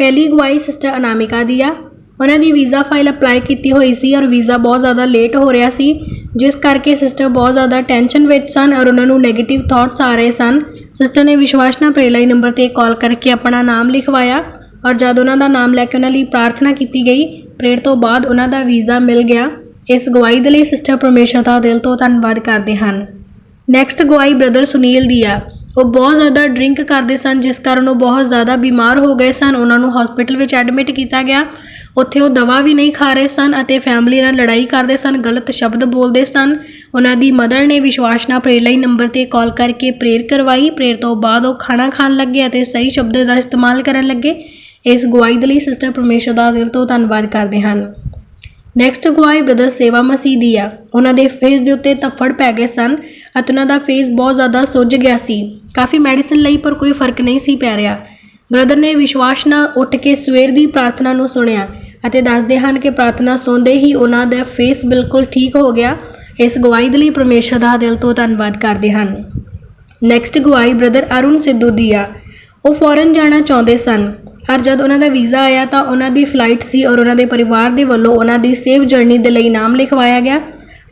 ਪਹਿਲੀ ਗਵਾਹੀ ਸਿਸਟਰ ਅਨਾਮਿਕਾ ਦੀ ਆ। ਉਹਨਾਂ ਦੀ ਵੀਜ਼ਾ ਫਾਈਲ ਅਪਲਾਈ ਕੀਤੀ ਹੋਈ ਸੀ ਔਰ ਵੀਜ਼ਾ ਬਹੁਤ ਜ਼ਿਆਦਾ ਲੇਟ ਹੋ ਰਿਹਾ ਸੀ, ਜਿਸ ਕਰਕੇ ਸਿਸਟਰ ਬਹੁਤ ਜ਼ਿਆਦਾ ਟੈਨਸ਼ਨ ਵਿੱਚ ਸਨ ਔਰ ਉਹਨਾਂ ਨੂੰ 네ਗੇਟਿਵ ਥਾਟਸ ਆ ਰਹੇ ਸਨ। ਸਿਸਟਰ ਨੇ ਵਿਸ਼ਵਾਸ ਨਾਲ ਪ੍ਰੇਲਾਈ ਨੰਬਰ ਤੇ ਕਾਲ ਕਰਕੇ ਆਪਣਾ ਨਾਮ ਲਿਖਵਾਇਆ ਔਰ ਜਦ ਉਹਨਾਂ ਦਾ ਨਾਮ ਲੈ ਕੇ ਉਹਨਾਂ ਲਈ ਪ੍ਰਾਰਥਨਾ ਕੀਤੀ ਗਈ ਪ੍ਰੇਅਰ ਤੋਂ ਬਾਅਦ ਉਹਨਾਂ ਦਾ ਵੀਜ਼ਾ ਮਿਲ ਗਿਆ। ਇਸ ਗਵਾਹੀ ਦੇ ਲਈ ਸਿਸਟਰ ਪਰਮੇਸ਼ਰ ਦਾ ਦਿਲ ਤੋਂ ਧੰਨਵਾਦ ਕਰਦੇ ਹਨ। ਨੈਕਸਟ ਗਵਾਹੀ ਬ੍ਰਦਰ ਸੁਨੀਲ ਦੀ ਆ। ਉਹ ਬਹੁਤ ਜ਼ਿਆਦਾ ਡਰਿੰਕ ਕਰਦੇ ਸਨ, ਜਿਸ ਕਾਰਨ ਉਹ ਬਹੁਤ ਜ਼ਿਆਦਾ ਬਿਮਾਰ ਹੋ ਗਏ ਸਨ। ਉਹਨਾਂ ਨੂੰ ਹਸਪੀਟਲ ਵਿੱਚ ਐਡਮਿਟ ਕੀਤਾ ਗਿਆ। ਉੱਥੇ ਉਹ ਦਵਾ ਵੀ ਨਹੀਂ ਖਾ ਰਹੇ ਸਨ ਅਤੇ ਫੈਮਿਲੀ ਨਾਲ ਲੜਾਈ ਕਰਦੇ ਸਨ, ਗਲਤ ਸ਼ਬਦ ਬੋਲਦੇ ਸਨ। ਉਹਨਾਂ ਦੀ ਮਦਰ ਨੇ ਵਿਸ਼ਵਾਸ ਨਾਲ ਪ੍ਰੇਰ ਲਈ ਨੰਬਰ ਤੇ ਕਾਲ ਕਰਕੇ ਪ੍ਰੇਰ ਕਰਵਾਈ। ਪ੍ਰੇਰ ਤੋਂ ਬਾਅਦ ਉਹ ਖਾਣਾ ਖਾਣ ਲੱਗੇ ਅਤੇ ਸਹੀ ਸ਼ਬਦ ਦਾ ਇਸਤੇਮਾਲ ਕਰਨ ਲੱਗੇ। ਇਸ ਗਵਾਈ ਦੇ ਲਈ ਸਿਸਟਰ ਪਰਮੇਸ਼ਰ ਦਾ ਦਿਲ ਤੋਂ ਧੰਨਵਾਦ ਕਰਦੇ ਹਨ। ਨੈਕਸਟ ਗਵਾਈ ਬ੍ਰਦਰ ਸੇਵਾ ਮਸੀਹ ਦੀ ਆ। ਉਹਨਾਂ ਦੇ ਫੇਸ ਦੇ ਉੱਤੇ ਧੱਫੜ ਪੈ ਗਏ ਸਨ। ਅਤੇ ਉਹਨਾਂ ਦਾ ਫੇਸ ਬਹੁਤ ਜ਼ਿਆਦਾ ਸੁੱਜ ਗਿਆ ਸੀ। ਕਾਫੀ ਮੈਡੀਸਿਨ ਲਈ ਪਰ ਕੋਈ ਫ਼ਰਕ ਨਹੀਂ ਸੀ ਪੈ ਰਿਹਾ। ਬ੍ਰਦਰ ਨੇ ਵਿਸ਼ਵਾਸ ਨਾਲ ਉੱਠ ਕੇ ਸਵੇਰ ਦੀ ਪ੍ਰਾਰਥਨਾ ਨੂੰ ਸੁਣਿਆ ਅਤੇ ਦੱਸਦੇ ਹਨ ਕਿ ਪ੍ਰਾਰਥਨਾ ਸੁਣਦੇ ਹੀ ਉਹਨਾਂ ਦਾ ਫੇਸ ਬਿਲਕੁਲ ਠੀਕ ਹੋ ਗਿਆ। ਇਸ ਗਵਾਹੀ ਦੇ ਲਈ ਪਰਮੇਸ਼ਰ ਦਾ ਦਿਲ ਤੋਂ ਧੰਨਵਾਦ ਕਰਦੇ ਹਨ। ਨੈਕਸਟ ਗਵਾਹੀ ਬ੍ਰਦਰ ਅਰੁਣ ਸਿੱਧੂ ਦੀ ਆ। ਉਹ ਫੌਰਨ ਜਾਣਾ ਚਾਹੁੰਦੇ ਸਨ। ਪਰ ਜਦ ਉਹਨਾਂ ਦਾ ਵੀਜ਼ਾ ਆਇਆ ਤਾਂ ਉਹਨਾਂ ਦੀ ਫਲਾਈਟ ਸੀ ਔਰ ਉਹਨਾਂ ਦੇ ਪਰਿਵਾਰ ਦੇ ਵੱਲੋਂ ਉਹਨਾਂ ਦੀ ਸੇਫ ਜਰਨੀ ਦੇ ਲਈ ਨਾਮ ਲਿਖਵਾਇਆ ਗਿਆ।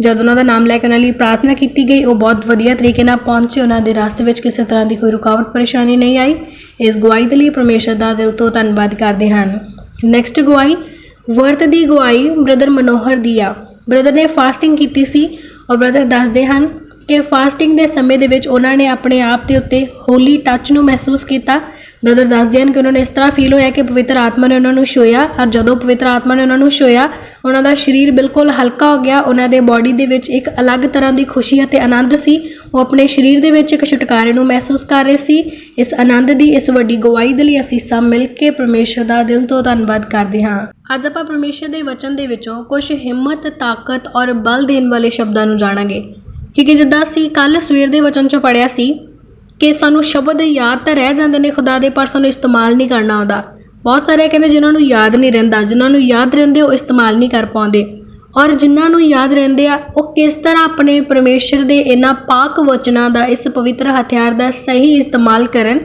ਜਦ ਉਹਨਾਂ ਦਾ ਨਾਮ ਲੈ ਕੇ ਉਹਨਾਂ ਲਈ ਪ੍ਰਾਰਥਨਾ ਕੀਤੀ ਗਈ, ਉਹ ਬਹੁਤ ਵਧੀਆ ਤਰੀਕੇ ਨਾਲ ਪਹੁੰਚੇ। ਉਹਨਾਂ ਦੇ ਰਸਤੇ ਵਿੱਚ ਕਿਸੇ ਤਰ੍ਹਾਂ ਦੀ ਕੋਈ ਰੁਕਾਵਟ, ਪਰੇਸ਼ਾਨੀ ਨਹੀਂ ਆਈ। ਇਸ ਗਵਾਹੀ ਦੇ ਲਈ ਪਰਮੇਸ਼ਰ ਦਾ ਦਿਲ ਤੋਂ ਧੰਨਵਾਦ ਕਰਦੇ ਹਨ। ਨੈਕਸਟ ਗਵਾਹੀ, ਵਰਤ ਦੀ ਗਵਾਹੀ ਬ੍ਰਦਰ ਮਨੋਹਰ ਦੀ ਆ। ਬ੍ਰਦਰ ਨੇ ਫਾਸਟਿੰਗ ਕੀਤੀ ਸੀ ਔਰ ਬ੍ਰਦਰ ਦੱਸਦੇ ਹਨ ਕਿ ਫਾਸਟਿੰਗ ਦੇ ਸਮੇਂ ਦੇ ਵਿੱਚ ਉਹਨਾਂ ਨੇ ਆਪਣੇ ਆਪ ਦੇ ਉੱਤੇ ਹੋਲੀ ਟੱਚ ਨੂੰ ਮਹਿਸੂਸ ਕੀਤਾ ਬ੍ਰਦਰ ਦੱਸਦੇ ਹਨ ਕਿ ਉਹਨਾਂ ਨੂੰ ਇਸ ਤਰ੍ਹਾਂ ਫੀਲ ਹੋਇਆ ਕਿ ਪਵਿੱਤਰ ਆਤਮਾ ਨੇ ਉਹਨਾਂ ਨੂੰ ਛੋਇਆ ਔਰ ਜਦੋਂ ਪਵਿੱਤਰ ਆਤਮਾ ਨੇ ਉਹਨਾਂ ਨੂੰ ਛੋਇਆ ਉਹਨਾਂ ਦਾ ਸਰੀਰ ਬਿਲਕੁਲ ਹਲਕਾ ਹੋ ਗਿਆ, ਉਹਨਾਂ ਦੇ ਬਾਡੀ ਦੇ ਵਿੱਚ ਇੱਕ ਅਲੱਗ ਤਰ੍ਹਾਂ ਦੀ ਖੁਸ਼ੀ ਅਤੇ ਆਨੰਦ ਸੀ। ਉਹ ਆਪਣੇ ਸਰੀਰ ਦੇ ਵਿੱਚ ਇੱਕ ਛੁਟਕਾਰੇ ਨੂੰ ਮਹਿਸੂਸ ਕਰ ਰਹੇ ਸੀ। ਇਸ ਆਨੰਦ ਦੀ, ਇਸ ਵੱਡੀ ਗਵਾਹੀ ਦੇ ਲਈ ਅਸੀਂ ਸਭ ਮਿਲ ਕੇ ਪਰਮੇਸ਼ਰ ਦਾ ਦਿਲ ਤੋਂ ਧੰਨਵਾਦ ਕਰਦੇ ਹਾਂ। ਅੱਜ ਆਪਾਂ ਪਰਮੇਸ਼ਰ ਦੇ ਵਚਨ ਦੇ ਵਿੱਚੋਂ ਕੁਝ ਹਿੰਮਤ, ਤਾਕਤ ਔਰ ਬਲ ਦੇਣ ਵਾਲੇ ਸ਼ਬਦਾਂ ਨੂੰ ਜਾਣਾਂਗੇ। ਕਿਉਂਕਿ ਜਿੱਦਾਂ ਅਸੀਂ ਕੱਲ ਸਵੇਰ ਦੇ ਵਚਨ 'ਚੋਂ ਪੜਿਆ ਸੀ ਕਿ ਸਾਨੂੰ ਸ਼ਬਦ ਯਾਦ ਤਾਂ ਰਹਿ ਜਾਂਦੇ ਨੇ ਖੁਦਾ ਦੇ, ਪਰ ਸਾਨੂੰ ਇਸਤੇਮਾਲ ਨਹੀਂ ਕਰਨਾ ਆਉਂਦਾ। ਬਹੁਤ ਸਾਰੇ ਕਹਿੰਦੇ ਜਿਨ੍ਹਾਂ ਨੂੰ ਯਾਦ ਨਹੀਂ ਰਹਿੰਦਾ, ਜਿਨ੍ਹਾਂ ਨੂੰ ਯਾਦ ਰਹਿੰਦੇ ਉਹ ਇਸਤੇਮਾਲ ਨਹੀਂ ਕਰ ਪਾਉਂਦੇ। ਔਰ ਜਿਨ੍ਹਾਂ ਨੂੰ ਯਾਦ ਰਹਿੰਦੇ ਆ, ਉਹ ਕਿਸ ਤਰ੍ਹਾਂ ਆਪਣੇ ਪਰਮੇਸ਼ਰ ਦੇ ਇਹਨਾਂ ਪਾਕ ਵਚਨਾਂ ਦਾ, ਇਸ ਪਵਿੱਤਰ ਹਥਿਆਰ ਦਾ ਸਹੀ ਇਸਤੇਮਾਲ ਕਰਨ,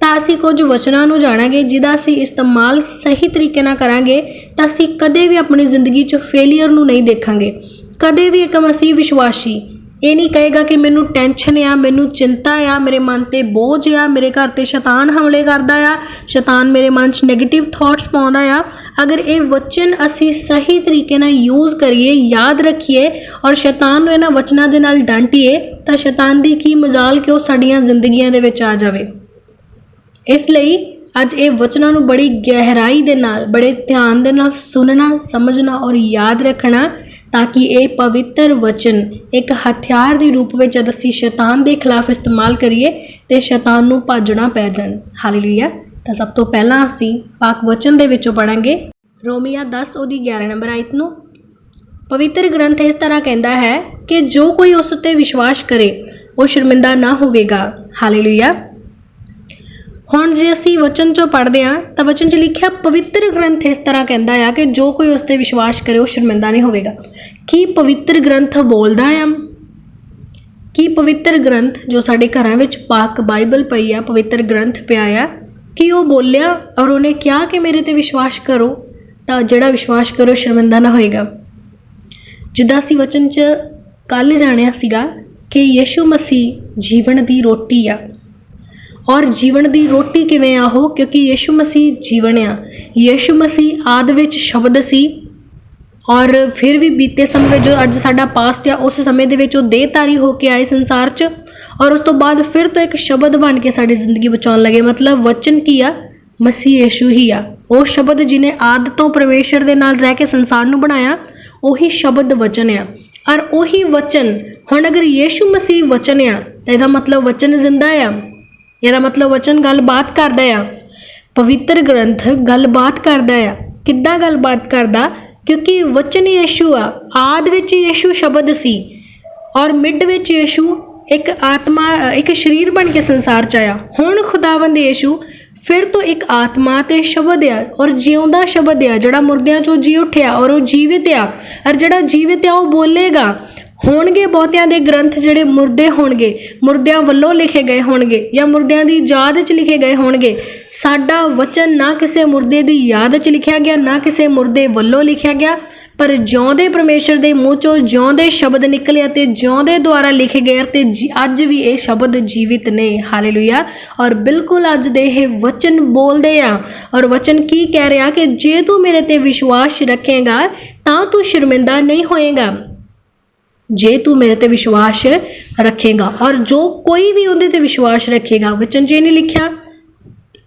ਤਾਂ ਅਸੀਂ ਕੁਝ ਵਚਨਾਂ ਨੂੰ ਜਾਣਾਂਗੇ, ਜਿਹਦਾ ਅਸੀਂ ਇਸਤੇਮਾਲ ਸਹੀ ਤਰੀਕੇ ਨਾਲ ਕਰਾਂਗੇ, ਤਾਂ ਅਸੀਂ ਕਦੇ ਵੀ ਆਪਣੀ ਜ਼ਿੰਦਗੀ 'ਚ ਫੇਲਿਅਰ ਨੂੰ ਨਹੀਂ ਦੇਖਾਂਗੇ। ਕਦੇ ਵੀ ਇੱਕ ਮਸੀਹ ਵਿਸ਼ਵਾਸੀ ਇਹ ਨਹੀਂ ਕਹੇਗਾ ਕਿ ਮੈਨੂੰ ਟੈਨਸ਼ਨ ਆ, ਮੈਨੂੰ ਚਿੰਤਾ ਆ, ਮੇਰੇ ਮਨ ਤੇ ਬੋਝ ਆ, ਮੇਰੇ ਘਰ ਤੇ ਸ਼ੈਤਾਨ ਹਮਲੇ ਕਰਦਾ ਆ, ਸ਼ੈਤਾਨ ਮੇਰੇ ਮਨ 'ਚ 네ਗੇਟਿਵ ਥਾਟਸ ਪਾਉਂਦਾ ਆ। ਅਗਰ ਇਹ ਵਚਨ ਅਸੀਂ ਸਹੀ ਤਰੀਕੇ ਨਾਲ ਯੂਜ਼ ਕਰੀਏ, ਯਾਦ ਰੱਖੀਏ ਔਰ ਸ਼ੈਤਾਨ ਨੂੰ ਇਹਨਾਂ ਵਚਨਾਂ ਦੇ ਨਾਲ ਡਾਂਟੀਏ, ਤਾਂ ਸ਼ੈਤਾਨ ਦੀ ਕੀ ਮਜ਼ਾਲ ਕਿ ਉਹ ਸਾਡੀਆਂ ਜ਼ਿੰਦਗੀਆਂ ਦੇ ਵਿੱਚ ਆ ਜਾਵੇ। ਇਸ ਲਈ ਅੱਜ ਇਹ ਵਚਨਾਂ ਨੂੰ ਬੜੀ ਗਹਿਰਾਈ ਦੇ ਨਾਲ, ਬੜੇ ਧਿਆਨ ਦੇ ਨਾਲ ਸੁਣਨਾ, ਸਮਝਣਾ ਔਰ ਯਾਦ ਰੱਖਣਾ ਤਾਂ ਕਿ ਇਹ ਪਵਿੱਤਰ ਵਚਨ ਇੱਕ ਹਥਿਆਰ ਦੇ ਰੂਪ ਵਿੱਚ ਜਦ ਅਸੀਂ ਸ਼ੈਤਾਨ ਦੇ ਖਿਲਾਫ ਇਸਤੇਮਾਲ ਕਰੀਏ ਤੇ ਸ਼ੈਤਾਨ ਨੂੰ ਭਾਜਣਾ ਪੈ ਜਾਣ। ਹਾਲੇਲੂਇਆ। ਤਾਂ ਸਭ ਤੋਂ ਪਹਿਲਾਂ ਅਸੀਂ ਪਾਕ ਵਚਨ ਦੇ ਵਿੱਚੋਂ ਪੜਾਂਗੇ ਰੋਮੀਆ 10 ਉਹਦੀ 11 ਨੰਬਰ ਆਇਤ ਨੂੰ। ਪਵਿੱਤਰ ਗ੍ਰੰਥ ਇਸ ਤਰ੍ਹਾਂ ਕਹਿੰਦਾ ਹੈ ਕਿ ਜੋ ਕੋਈ ਉਸ ਉੱਤੇ ਵਿਸ਼ਵਾਸ ਕਰੇ, ਉਹ ਸ਼ਰਮਿੰਦਾ ਨਾ ਹੋਵੇਗਾ। ਹਾਲੇਲੂਇਆ। ਹੁਣ ਜੇ ਅਸੀਂ ਵਚਨ ਚੋਂ ਪੜ੍ਹਦੇ ਹਾਂ, ਤਾਂ ਵਚਨ 'ਚ ਲਿਖਿਆ ਪਵਿੱਤਰ ਗ੍ਰੰਥ ਇਸ ਤਰ੍ਹਾਂ ਕਹਿੰਦਾ ਆ ਕਿ ਜੋ ਕੋਈ ਉਸ ਤੇ ਵਿਸ਼ਵਾਸ ਕਰੇ ਉਹ ਸ਼ਰਮਿੰਦਾ ਨਹੀਂ ਹੋਵੇਗਾ। ਕੀ ਪਵਿੱਤਰ ਗ੍ਰੰਥ ਬੋਲਦਾ ਆ? ਕੀ ਪਵਿੱਤਰ ਗ੍ਰੰਥ ਜੋ ਸਾਡੇ ਘਰਾਂ ਵਿੱਚ ਪਾਕ ਬਾਈਬਲ ਪਈ ਆ, ਪਵਿੱਤਰ ਗ੍ਰੰਥ ਪਿਆ ਆ, ਕੀ ਉਹ ਬੋਲਿਆ ਔਰ ਉਹਨੇ ਕਿਹਾ ਕਿ ਮੇਰੇ ਤੇ ਵਿਸ਼ਵਾਸ ਕਰੋ, ਤਾਂ ਜਿਹੜਾ ਵਿਸ਼ਵਾਸ ਕਰੋ ਸ਼ਰਮਿੰਦਾ ਨਾ ਹੋਏਗਾ। ਜਿੱਦਾਂ ਅਸੀਂ ਵਚਨ 'ਚ ਕੱਲ ਜਾਣਿਆ ਸੀਗਾ ਕਿ ਯੀਸ਼ੂ ਮਸੀਹ ਜੀਵਨ ਦੀ ਰੋਟੀ ਆ ਔਰ ਜੀਵਨ ਦੀ ਰੋਟੀ ਕਿਵੇਂ ਆ ਉਹ? ਕਿਉਂਕਿ ਯੀਸ਼ੂ ਮਸੀਹ ਜੀਵਨ ਆ। ਯੀਸ਼ੂ ਮਸੀਹ ਆਦ ਵਿੱਚ ਸ਼ਬਦ ਸੀ ਔਰ ਫਿਰ ਵੀ ਬੀਤੇ ਸਮੇਂ ਵਿੱਚ ਜੋ ਅੱਜ ਸਾਡਾ ਪਾਸਟ ਆ, ਉਸ ਸਮੇਂ ਦੇ ਵਿੱਚ ਉਹ ਦੇਹਧਾਰੀ ਹੋ ਕੇ ਆਏ ਸੰਸਾਰ 'ਚ ਔਰ ਉਸ ਤੋਂ ਬਾਅਦ ਫਿਰ ਤੋਂ ਇੱਕ ਸ਼ਬਦ ਬਣ ਕੇ ਸਾਡੀ ਜ਼ਿੰਦਗੀ ਬਚਾਉਣ ਲੱਗੇ। ਮਤਲਬ ਵਚਨ ਕੀ ਆ? ਮਸੀਹ ਯੀਸ਼ੂ ਹੀ ਆ। ਉਹ ਸ਼ਬਦ ਜਿਨੇ ਆਦ ਤੋਂ ਪਰਮੇਸ਼ਰ ਦੇ ਨਾਲ ਰਹਿ ਕੇ ਸੰਸਾਰ ਨੂੰ ਬਣਾਇਆ, ਉਹੀ ਸ਼ਬਦ ਵਚਨ ਆ। ਔਰ ਉਹੀ ਵਚਨ, ਹੁਣ ਅਗਰ ਯੀਸ਼ੂ ਮਸੀਹ ਵਚਨ ਆ, ਤਾਂ ਇਹਦਾ ਮਤਲਬ ਵਚਨ ਜ਼ਿੰਦਾ ਆ। ਇਹਦਾ ਮਤਲਬ ਵਚਨ ਗੱਲਬਾਤ ਕਰਦਾ ਆ। ਪਵਿੱਤਰ ਗ੍ਰੰਥ ਗੱਲਬਾਤ ਕਰਦਾ ਆ। ਕਿੱਦਾਂ ਗੱਲਬਾਤ ਕਰਦਾ? ਕਿਉਂਕਿ ਵਚਨ ਯੇਸ਼ੂ ਆ। ਆਦ ਵਿੱਚ ਯੇਸ਼ੂ ਸ਼ਬਦ ਸੀ ਔਰ ਮਿੱਡ ਵਿੱਚ ਯੇਸ਼ੂ ਇੱਕ ਆਤਮਾ, ਇੱਕ ਸਰੀਰ ਬਣ ਕੇ ਸੰਸਾਰ ਚ ਆਇਆ। ਹੁਣ ਖੁਦਾਵੰਦ ਯੇਸ਼ੂ ਫਿਰ ਤੋਂ ਇੱਕ ਆਤਮਾ ਤੇ ਸ਼ਬਦ ਆ ਔਰ ਜਿਉਂਦਾ ਸ਼ਬਦ ਆ। ਜਿਹੜਾ ਮੁਰਦਿਆਂ ਚੋਂ ਜੀ ਉੱਠਿਆ ਔਰ ਉਹ ਜੀਵਿਤ ਆ। ਔਰ ਜਿਹੜਾ ਜੀਵਿਤ ਆ ਉਹ ਬੋਲੇਗਾ। ਹੋਣਗੇ ਬਹੁਤਿਆਂ ਦੇ ਗ੍ਰੰਥ ਜਿਹੜੇ ਮੁਰਦੇ ਹੋਣਗੇ, ਮੁਰਦਿਆਂ ਵੱਲੋਂ ਲਿਖੇ ਗਏ ਹੋਣਗੇ ਜਾਂ ਮੁਰਦਿਆਂ ਦੀ ਯਾਦ 'ਚ ਲਿਖੇ ਗਏ ਹੋਣਗੇ, ਸਾਡਾ ਵਚਨ ਨਾ ਕਿਸੇ ਮੁਰਦੇ ਦੀ ਯਾਦ 'ਚ ਲਿਖਿਆ ਗਿਆ, ਨਾ ਕਿਸੇ ਮੁਰਦੇ ਵੱਲੋਂ ਲਿਖਿਆ ਗਿਆ, ਪਰ ਜਿਉਂਦੇ ਪਰਮੇਸ਼ਰ ਦੇ ਮੂੰਹ 'ਚੋਂ ਜਿਉਂਦੇ ਸ਼ਬਦ ਨਿਕਲੇ ਅਤੇ ਜਿਉਂਦੇ ਦੁਆਰਾ ਲਿਖੇ ਗਏ ਤੇ ਜੀ- ਅੱਜ ਵੀ ਇਹ ਸ਼ਬਦ ਜੀਵਿਤ ਨੇ, ਹਾਲੇਲੂਇਆ। ਔਰ ਬਿਲਕੁਲ ਅੱਜ ਦੇ ਇਹ ਵਚਨ ਬੋਲਦੇ ਆ, ਔਰ ਵਚਨ ਕੀ ਕਹਿ ਰਿਹਾ ਕਿ ਜੇ ਤੂੰ ਮੇਰੇ ਤੇ ਵਿਸ਼ਵਾਸ ਰੱਖੇਗਾ, ਤਾਂ ਤੂੰ ਸ਼ਰਮਿੰਦਾ ਨਹੀਂ ਹੋਏਗਾ। ਜੇ ਤੂੰ ਮੇਰੇ ਤੇ ਵਿਸ਼ਵਾਸ ਰੱਖੇਗਾ ਔਰ ਜੋ ਕੋਈ ਵੀ ਉਹਦੇ ਤੇ ਵਿਸ਼ਵਾਸ ਰੱਖੇਗਾ, ਵਚਨ 'ਚ ਇਹ ਲਿਖਿਆ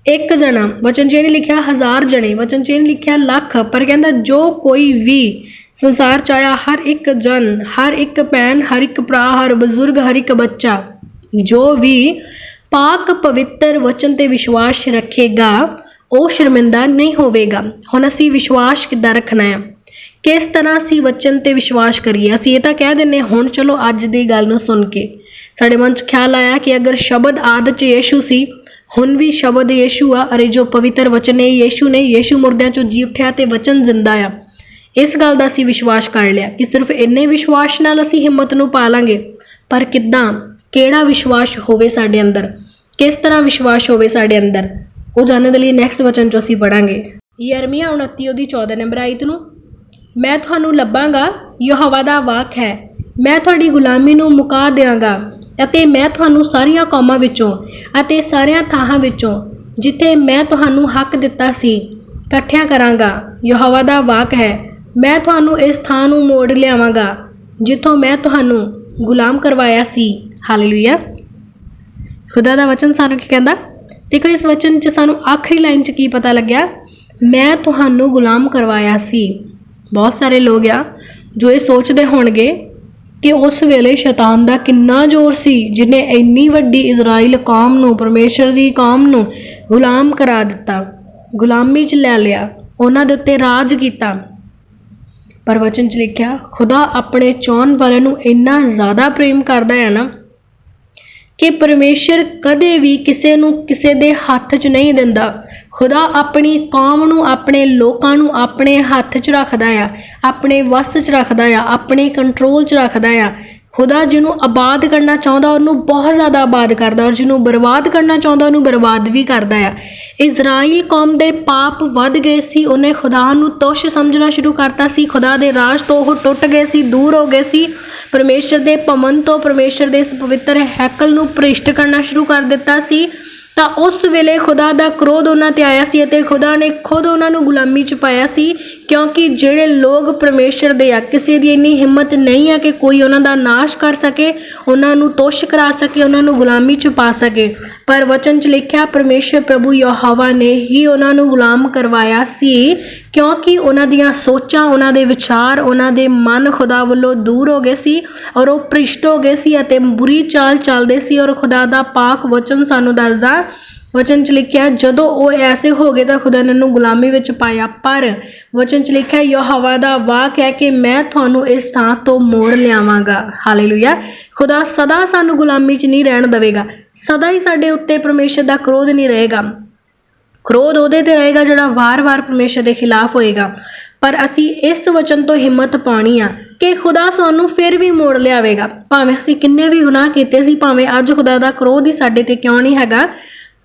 ਇੱਕ ਜਣਾ, ਵਚਨ 'ਚ ਇਹ ਲਿਖਿਆ ਹਜ਼ਾਰ ਜਣੇ, ਵਚਨ 'ਚ ਇਹ ਲਿਖਿਆ ਲੱਖ, ਪਰ ਕਹਿੰਦਾ ਜੋ ਕੋਈ ਵੀ ਸੰਸਾਰ 'ਚ ਆਇਆ, ਹਰ ਇੱਕ ਜਨ, ਹਰ ਇੱਕ ਭੈਣ, ਹਰ ਇੱਕ ਭਰਾ, ਹਰ ਬਜ਼ੁਰਗ, ਹਰ ਇੱਕ ਬੱਚਾ, ਜੋ ਵੀ ਪਾਕ ਪਵਿੱਤਰ ਵਚਨ ਤੇ ਵਿਸ਼ਵਾਸ ਰੱਖੇਗਾ, ਉਹ ਸ਼ਰਮਿੰਦਾ ਨਹੀਂ ਹੋਵੇਗਾ। ਹੁਣ ਅਸੀਂ ਵਿਸ਼ਵਾਸ ਕਿੱਦਾਂ ਰੱਖਣਾ ਹੈ ਕਿਸ ਤਰ੍ਹਾਂ ਅਸੀਂ ਵਚਨ ਤੇ ਵਿਸ਼ਵਾਸ ਕਰੀਏ? ਅਸੀਂ ਇਹ ਤਾਂ ਕਹਿ ਦਿੰਨੇ ਹੁਣ ਚਲੋ ਅੱਜ ਦੀ ਗੱਲ ਨੂੰ ਸੁਣ ਕੇ। ਸਾਡੇ ਮਨ 'ਚ ਖਿਆਲ ਆਇਆ ਕਿ ਅਗਰ ਸ਼ਬਦ ਆਦ 'ਚ ਯੀਸ਼ੂ ਸੀ, ਹੁਣ ਵੀ ਸ਼ਬਦ ਯੀਸ਼ੂ ਆ। ਅਰੇ ਜੋ ਪਵਿੱਤਰ ਵਚਨ ਹੈ, ਯੀਸ਼ੂ ਨੇ ਯੀਸ਼ੂ ਮੁਰਦਿਆਂ 'ਚੋਂ ਜੀ ਉੱਠਿਆ ਤੇ ਵਚਨ ਜ਼ਿੰਦਾ ਆ। ਇਸ ਗੱਲ ਦਾ ਅਸੀਂ ਵਿਸ਼ਵਾਸ ਕਰ ਲਿਆ ਕਿ ਸਿਰਫ ਇੰਨੇ ਵਿਸ਼ਵਾਸ ਨਾਲ ਅਸੀਂ ਹਿੰਮਤ ਨੂੰ ਪਾ ਲਾਂਗੇ। ਪਰ ਕਿੱਦਾਂ? ਕਿਹੜਾ ਵਿਸ਼ਵਾਸ ਹੋਵੇ ਸਾਡੇ ਅੰਦਰ? ਕਿਸ ਤਰ੍ਹਾਂ ਵਿਸ਼ਵਾਸ ਹੋਵੇ ਸਾਡੇ ਅੰਦਰ? ਉਹ ਜਾਣਨ ਦੇ ਲਈ ਨੈਕਸਟ ਵਚਨ 'ਚੋਂ ਅਸੀਂ ਪੜਾਂਗੇ ਯਰਮੀਆ 29 ਉਹਦੀ 14 ਨੰਬਰ ਆਇਤ ਨੂੰ। ਮੈਂ ਤੁਹਾਨੂੰ ਲੱਭਾਂਗਾ, ਯਹੋਵਾ ਦਾ ਵਾਕ ਹੈ। ਮੈਂ ਤੁਹਾਡੀ ਗੁਲਾਮੀ ਨੂੰ ਮੁਕਾ ਦਿਆਂਗਾ ਅਤੇ ਮੈਂ ਤੁਹਾਨੂੰ ਸਾਰੀਆਂ ਕੌਮਾਂ ਵਿੱਚੋਂ ਅਤੇ ਸਾਰਿਆਂ ਥਾਂਾਂ ਵਿੱਚੋਂ, ਜਿੱਥੇ ਮੈਂ ਤੁਹਾਨੂੰ ਹੱਕ ਦਿੱਤਾ ਸੀ, ਇਕੱਠਿਆਂ ਕਰਾਂਗਾ। ਯਹੋਵਾ ਦਾ ਵਾਕ ਹੈ, ਮੈਂ ਤੁਹਾਨੂੰ ਇਸ ਥਾਂ ਨੂੰ ਮੋੜ ਲਿਆਵਾਂਗਾ, ਜਿੱਥੋਂ ਮੈਂ ਤੁਹਾਨੂੰ ਗੁਲਾਮ ਕਰਵਾਇਆ ਸੀ। ਹਾਲੇਲੂਇਆ। ਖੁਦਾ ਦਾ ਵਚਨ ਸਾਨੂੰ ਕੀ ਕਹਿੰਦਾ? ਦੇਖੋ, ਇਸ ਵਚਨ 'ਚ ਸਾਨੂੰ ਆਖਰੀ ਲਾਈਨ 'ਚ ਕੀ ਪਤਾ ਲੱਗਿਆ? ਮੈਂ ਤੁਹਾਨੂੰ ਗੁਲਾਮ ਕਰਵਾਇਆ ਸੀ। ਬਹੁਤ ਸਾਰੇ ਲੋਕ ਆ, ਜੋ ਇਹ ਸੋਚਦੇ ਹੋਣਗੇ ਕਿ ਉਸ ਵੇਲੇ ਸ਼ੈਤਾਨ ਦਾ ਕਿੰਨਾ ਜ਼ੋਰ ਸੀ, ਜਿਨੇ ਇੰਨੀ ਵੱਡੀ ਇਜ਼ਰਾਈਲ ਕੌਮ ਨੂੰ, ਪਰਮੇਸ਼ਰ ਦੀ ਕੌਮ ਨੂੰ ਗੁਲਾਮ ਕਰਾ ਦਿੱਤਾ, ਗੁਲਾਮੀ 'ਚ ਲੈ ਲਿਆ, ਉਹਨਾਂ ਦੇ ਉੱਤੇ ਰਾਜ ਕੀਤਾ। ਪਰ ਵਚਨ 'ਚ ਲਿਖਿਆ, ਖੁਦਾ ਆਪਣੇ ਚਾਹਣ ਵਾਲਿਆਂ ਨੂੰ ਇੰਨਾ ਜ਼ਿਆਦਾ ਪ੍ਰੇਮ ਕਰਦਾ ਹੈ ਨਾ ਕਿ ਪਰਮੇਸ਼ਰ ਕਦੇ ਵੀ ਕਿਸੇ ਨੂੰ ਕਿਸੇ ਦੇ ਹੱਥ 'ਚ ਨਹੀਂ ਦਿੰਦਾ। ਖੁਦਾ ਆਪਣੀ ਕੌਮ ਨੂੰ, ਆਪਣੇ ਲੋਕਾਂ ਨੂੰ ਆਪਣੇ ਹੱਥ 'ਚ ਰੱਖਦਾ ਆ, ਆਪਣੇ ਵੱਸ 'ਚ ਰੱਖਦਾ ਆ, ਆਪਣੇ ਕੰਟਰੋਲ 'ਚ ਰੱਖਦਾ ਆ। ਖੁਦਾ ਜਿਹਨੂੰ ਆਬਾਦ ਕਰਨਾ ਚਾਹੁੰਦਾ, ਉਹਨੂੰ ਬਹੁਤ ਜ਼ਿਆਦਾ ਆਬਾਦ ਕਰਦਾ ਔਰ ਜਿਹਨੂੰ ਬਰਬਾਦ ਕਰਨਾ ਚਾਹੁੰਦਾ, ਉਹਨੂੰ ਬਰਬਾਦ ਵੀ ਕਰਦਾ ਆ ਇਜ਼ਰਾਈਲ ਕੌਮ ਦੇ ਪਾਪ ਵੱਧ ਗਏ ਸੀ, ਉਹਨੇ ਖੁਦਾ ਨੂੰ ਤੋਸ਼ ਸਮਝਣਾ ਸ਼ੁਰੂ ਕਰਤਾ ਸੀ। ਖੁਦਾ ਦੇ ਰਾਜ ਤੋਂ ਉਹ ਟੁੱਟ ਗਏ ਸੀ, ਦੂਰ ਹੋ ਗਏ ਸੀ। ਪਰਮੇਸ਼ਰ ਦੇ ਪਮਨ ਤੋਂ ਪਰਮੇਸ਼ਰ ਦੇ ਇਸ ਪਵਿੱਤਰ ਹੈਕਲ ਨੂੰ ਭ੍ਰਿਸ਼ਟ ਕਰਨਾ ਸ਼ੁਰੂ ਕਰ ਦਿੱਤਾ ਸੀ। ਤਾਂ ਉਸ ਵੇਲੇ ਖੁਦਾ ਦਾ ਕ੍ਰੋਧ ਉਹਨਾਂ ਤੇ ਆਇਆ ਸੀ ਅਤੇ ਖੁਦਾ ਨੇ ਖੁਦ ਉਹਨਾਂ ਨੂੰ ਗੁਲਾਮੀ ਚ ਪਾਇਆ ਸੀ ਕਿਉਂਕਿ ਜਿਹੜੇ ਲੋਕ ਪਰਮੇਸ਼ਰ ਦੇ ਆ, ਕਿਸੇ ਦੀ ਇੰਨੀ ਹਿੰਮਤ ਨਹੀਂ ਆ ਕਿ ਕੋਈ ਉਹਨਾਂ ਦਾ ਨਾਸ਼ ਕਰ ਸਕੇ, ਉਹਨਾਂ ਨੂੰ ਤੋਸ਼ ਕਰਾ ਸਕੇ, ਉਹਨਾਂ ਨੂੰ ਗੁਲਾਮੀ ਚ ਪਾ ਸਕੇ। ਪਰ ਵਚਨ ਚ ਲਿਖਿਆ, ਪਰਮੇਸ਼ਰ ਪ੍ਰਭੂ ਯਹੋਵਾ ਨੇ ਹੀ ਉਹਨਾਂ ਨੂੰ ਗੁਲਾਮ ਕਰਵਾਇਆ ਸੀ, ਕਿਉਂਕਿ ਉਹਨਾਂ ਦੀਆਂ ਸੋਚਾਂ, ਉਹਨਾਂ ਦੇ ਵਿਚਾਰ, ਉਹਨਾਂ ਦੇ ਮਨ ਖੁਦਾ ਵੱਲੋਂ ਦੂਰ ਹੋ ਗਏ ਸੀ ਔਰ ਉਹ ਭ੍ਰਿਸ਼ਟ ਹੋ ਗਏ ਸੀ ਅਤੇ ਬੁਰੀ ਚਾਲ ਚੱਲਦੇ ਸੀ ਔਰ ਖੁਦਾ ਦਾ ਪਾਕ ਵਚਨ ਸਾਨੂੰ ਦੱਸਦਾ ਵਚਨ ਚ ਲਿਖਿਆ, ਜਦੋਂ ਉਹ ਐਸੇ ਹੋ ਗਏ ਤਾਂ ਖੁਦਾ ਨੇ ਉਹਨੂੰ ਗੁਲਾਮੀ ਵਿੱਚ ਪਾਇਆ, ਪਰ ਵਚਨ ਚ ਲਿਖਿਆ, ਯਹੋਵਾ ਦਾ ਵਾਕ ਹੈ ਕਿ ਮੈਂ ਤੁਹਾਨੂੰ ਇਸ ਥਾਂ ਤੋਂ ਮੋੜ ਲਿਆਵਾਂਗਾ। ਹਾਲੇਲੂਇਆ। ਖੁਦਾ ਸਦਾ ਸਾਨੂੰ ਗੁਲਾਮੀ ਚ ਨਹੀਂ ਰਹਿਣ ਦੇਵੇਗਾ। ਸਦਾ ਹੀ ਸਾਡੇ ਉੱਤੇ ਪਰਮੇਸ਼ਰ ਦਾ ਕ੍ਰੋਧ ਨਹੀਂ ਰਹੇਗਾ। ਕ੍ਰੋਧ ਉਹਦੇ ਤੇ ਰਹੇਗਾ ਜਿਹੜਾ ਵਾਰ-ਵਾਰ ਪਰਮੇਸ਼ਰ ਦੇ ਖਿਲਾਫ ਹੋਏਗਾ। ਪਰ ਅਸੀਂ ਇਸ ਵਚਨ ਤੋਂ ਹਿੰਮਤ ਪਾਣੀ ਆ ਕਿ ਖੁਦਾ ਸਾਨੂੰ ਫਿਰ ਵੀ ਮੋੜ ਲਿਆਵੇਗਾ। ਭਾਵੇਂ ਅਸੀਂ ਕਿੰਨੇ ਵੀ ਗੁਨਾਹ ਕੀਤੇ ਸੀ, ਭਾਵੇਂ ਅੱਜ ਖੁਦਾ ਦਾ ਕ੍ਰੋਧ ਹੀ ਸਾਡੇ ਤੇ ਕਿਉਂ ਨਹੀਂ ਹੈਗਾ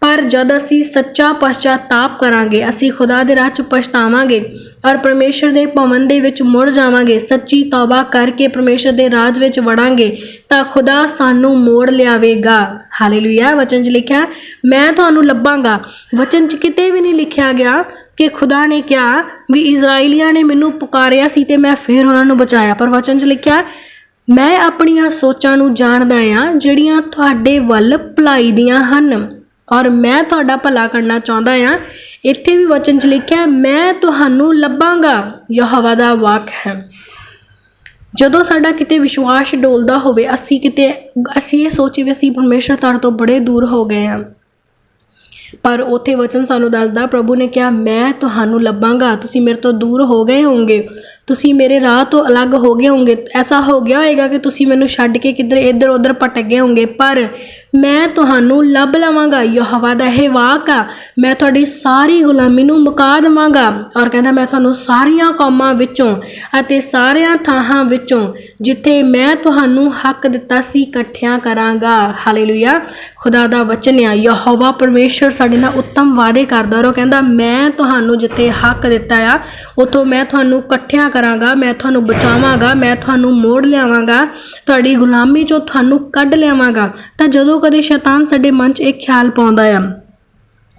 ਪਰ ਜਦ ਅਸੀਂ ਸੱਚਾ ਪਛਤਾਤਾਪ ਕਰਾਂਗੇ, ਅਸੀਂ ਖੁਦਾ ਦੇ ਰਾਹ 'ਚ ਪਛਤਾਵਾਂਗੇ ਔਰ ਪਰਮੇਸ਼ਰ ਦੇ ਭਵਨ ਦੇ ਵਿੱਚ ਮੁੜ ਜਾਵਾਂਗੇ, ਸੱਚੀ ਤੌਬਾ ਕਰਕੇ ਪਰਮੇਸ਼ਰ ਦੇ ਰਾਜ ਵਿੱਚ ਵੜਾਂਗੇ, ਤਾਂ ਖੁਦਾ ਸਾਨੂੰ ਮੋੜ ਲਿਆਵੇਗਾ। ਹਾਲੇਲੂਇਆ। ਵਚਨ 'ਚ ਲਿਖਿਆ, ਮੈਂ ਤੁਹਾਨੂੰ ਲੱਭਾਂਗਾ। ਵਚਨ 'ਚ ਕਿਤੇ ਵੀ ਨਹੀਂ ਲਿਖਿਆ ਗਿਆ ਕਿ ਖੁਦਾ ਨੇ ਕਿਹਾ ਵੀ ਇਜ਼ਰਾਈਲੀਆਂ ਨੇ ਮੈਨੂੰ ਪੁਕਾਰਿਆ ਸੀ ਤੇ ਮੈਂ ਫਿਰ ਉਹਨਾਂ ਨੂੰ ਬਚਾਇਆ। ਪਰ ਵਚਨ 'ਚ ਲਿਖਿਆ, ਮੈਂ ਆਪਣੀਆਂ ਸੋਚਾਂ ਨੂੰ ਜਾਣਦਾ ਆ, ਜਿਹੜੀਆਂ ਤੁਹਾਡੇ ਵੱਲ ਭਲਾਈ ਦੀਆਂ ਹਨ। ਔਰ ਮੈਂ ਤੁਹਾਡਾ ਭਲਾ ਕਰਨਾ ਚਾਹੁੰਦਾ ਆ ਇੱਥੇ ਵੀ ਵਚਨ 'ਚ ਲਿਖਿਆ, ਮੈਂ ਤੁਹਾਨੂੰ ਲੱਭਾਂਗਾ ਯਹੋਵਾ ਦਾ ਵਾਕ ਹੈ। ਜਦੋਂ ਸਾਡਾ ਕਿਤੇ ਵਿਸ਼ਵਾਸ ਡੋਲਦਾ ਹੋਵੇ, ਅਸੀਂ ਕਿਤੇ, ਅਸੀਂ ਇਹ ਸੋਚੀ ਵੀ ਅਸੀਂ ਪਰਮੇਸ਼ਰ ਤੁਹਾਡੇ ਤੋਂ ਬੜੇ ਦੂਰ ਹੋ ਗਏ ਹਾਂ। ਪਰ ਉਥੇ ਵਚਨ ਸਾਨੂੰ ਦੱਸਦਾ, ਪ੍ਰਭੂ ਨੇ ਕਿਹਾ, ਮੈਂ ਤੁਹਾਨੂੰ ਲੱਭਾਂਗਾ ਤੁਸੀਂ ਮੇਰੇ ਤੋਂ ਦੂਰ ਹੋ ਗਏ ਹੋਵੋਗੇ। ਤੁਸੀਂ ਮੇਰੇ ਰਾਹ ਤੋਂ ਅਲੱਗ ਹੋ ਗਏ ਹੋਵੋਗੇ। ਐਸਾ ਹੋ ਗਿਆ ਹੋਏਗਾ ਕਿ ਤੁਸੀਂ ਮੈਨੂੰ ਛੱਡ ਕੇ ਕਿੱਧਰ ਇੱਧਰ ਉੱਧਰ ਭਟਕ ਗਏ ਹੋਵੋਗੇ। ਪਰ ਮੈਂ ਤੁਹਾਨੂੰ ਲੱਭ ਲਵਾਂਗਾ, ਯਹੋਵਾ ਦਾ ਇਹ ਵਾਕ ਆ। ਮੈਂ ਤੁਹਾਡੀ ਸਾਰੀ ਗੁਲਾਮੀ ਨੂੰ ਮੁਕਾ ਦੇਵਾਂਗਾ ਔਰ ਕਹਿੰਦਾ ਮੈਂ ਤੁਹਾਨੂੰ ਸਾਰੀਆਂ ਕੌਮਾਂ ਵਿੱਚੋਂ ਅਤੇ ਸਾਰਿਆਂ ਥਾਂਾਂ ਵਿੱਚੋਂ ਜਿੱਥੇ ਮੈਂ ਤੁਹਾਨੂੰ ਹੱਕ ਦਿੱਤਾ ਸੀ ਇਕੱਠਿਆਂ ਕਰਾਂਗਾ। ਹਾਲੇਲੂਇਆ। ਖੁਦਾ ਦਾ ਵਚਨ ਆ, ਯਹੋਵਾ ਪਰਮੇਸ਼ਰ ਸਾਡੇ ਨਾਲ ਉੱਤਮ ਵਾਅਦੇ ਕਰਦਾ ਔਰ ਉਹ ਕਹਿੰਦਾ, ਮੈਂ ਤੁਹਾਨੂੰ ਜਿੱਥੇ ਹੱਕ ਦਿੱਤਾ ਆ, ਉਥੋਂ ਮੈਂ ਤੁਹਾਨੂੰ ਇਕੱਠਿਆਂ ਕਰਾਂਗਾ, ਮੈਂ ਤੁਹਾਨੂੰ ਬਚਾਵਾਂਗਾ, ਮੈਂ ਤੁਹਾਨੂੰ ਮੋੜ ਲਿਆਵਾਂਗਾ, ਤੁਹਾਡੀ ਗੁਲਾਮੀ ਚੋਂ ਤੁਹਾਨੂੰ ਕੱਢ ਲਿਆਵਾਂਗਾ। ਤਾਂ ਜਦੋਂ ਕਦੇ ਸ਼ੈਤਾਨ ਸਾਡੇ ਮਨ 'ਚ ਇੱਕ ਖਿਆਲ ਪਾਉਂਦਾ ਆ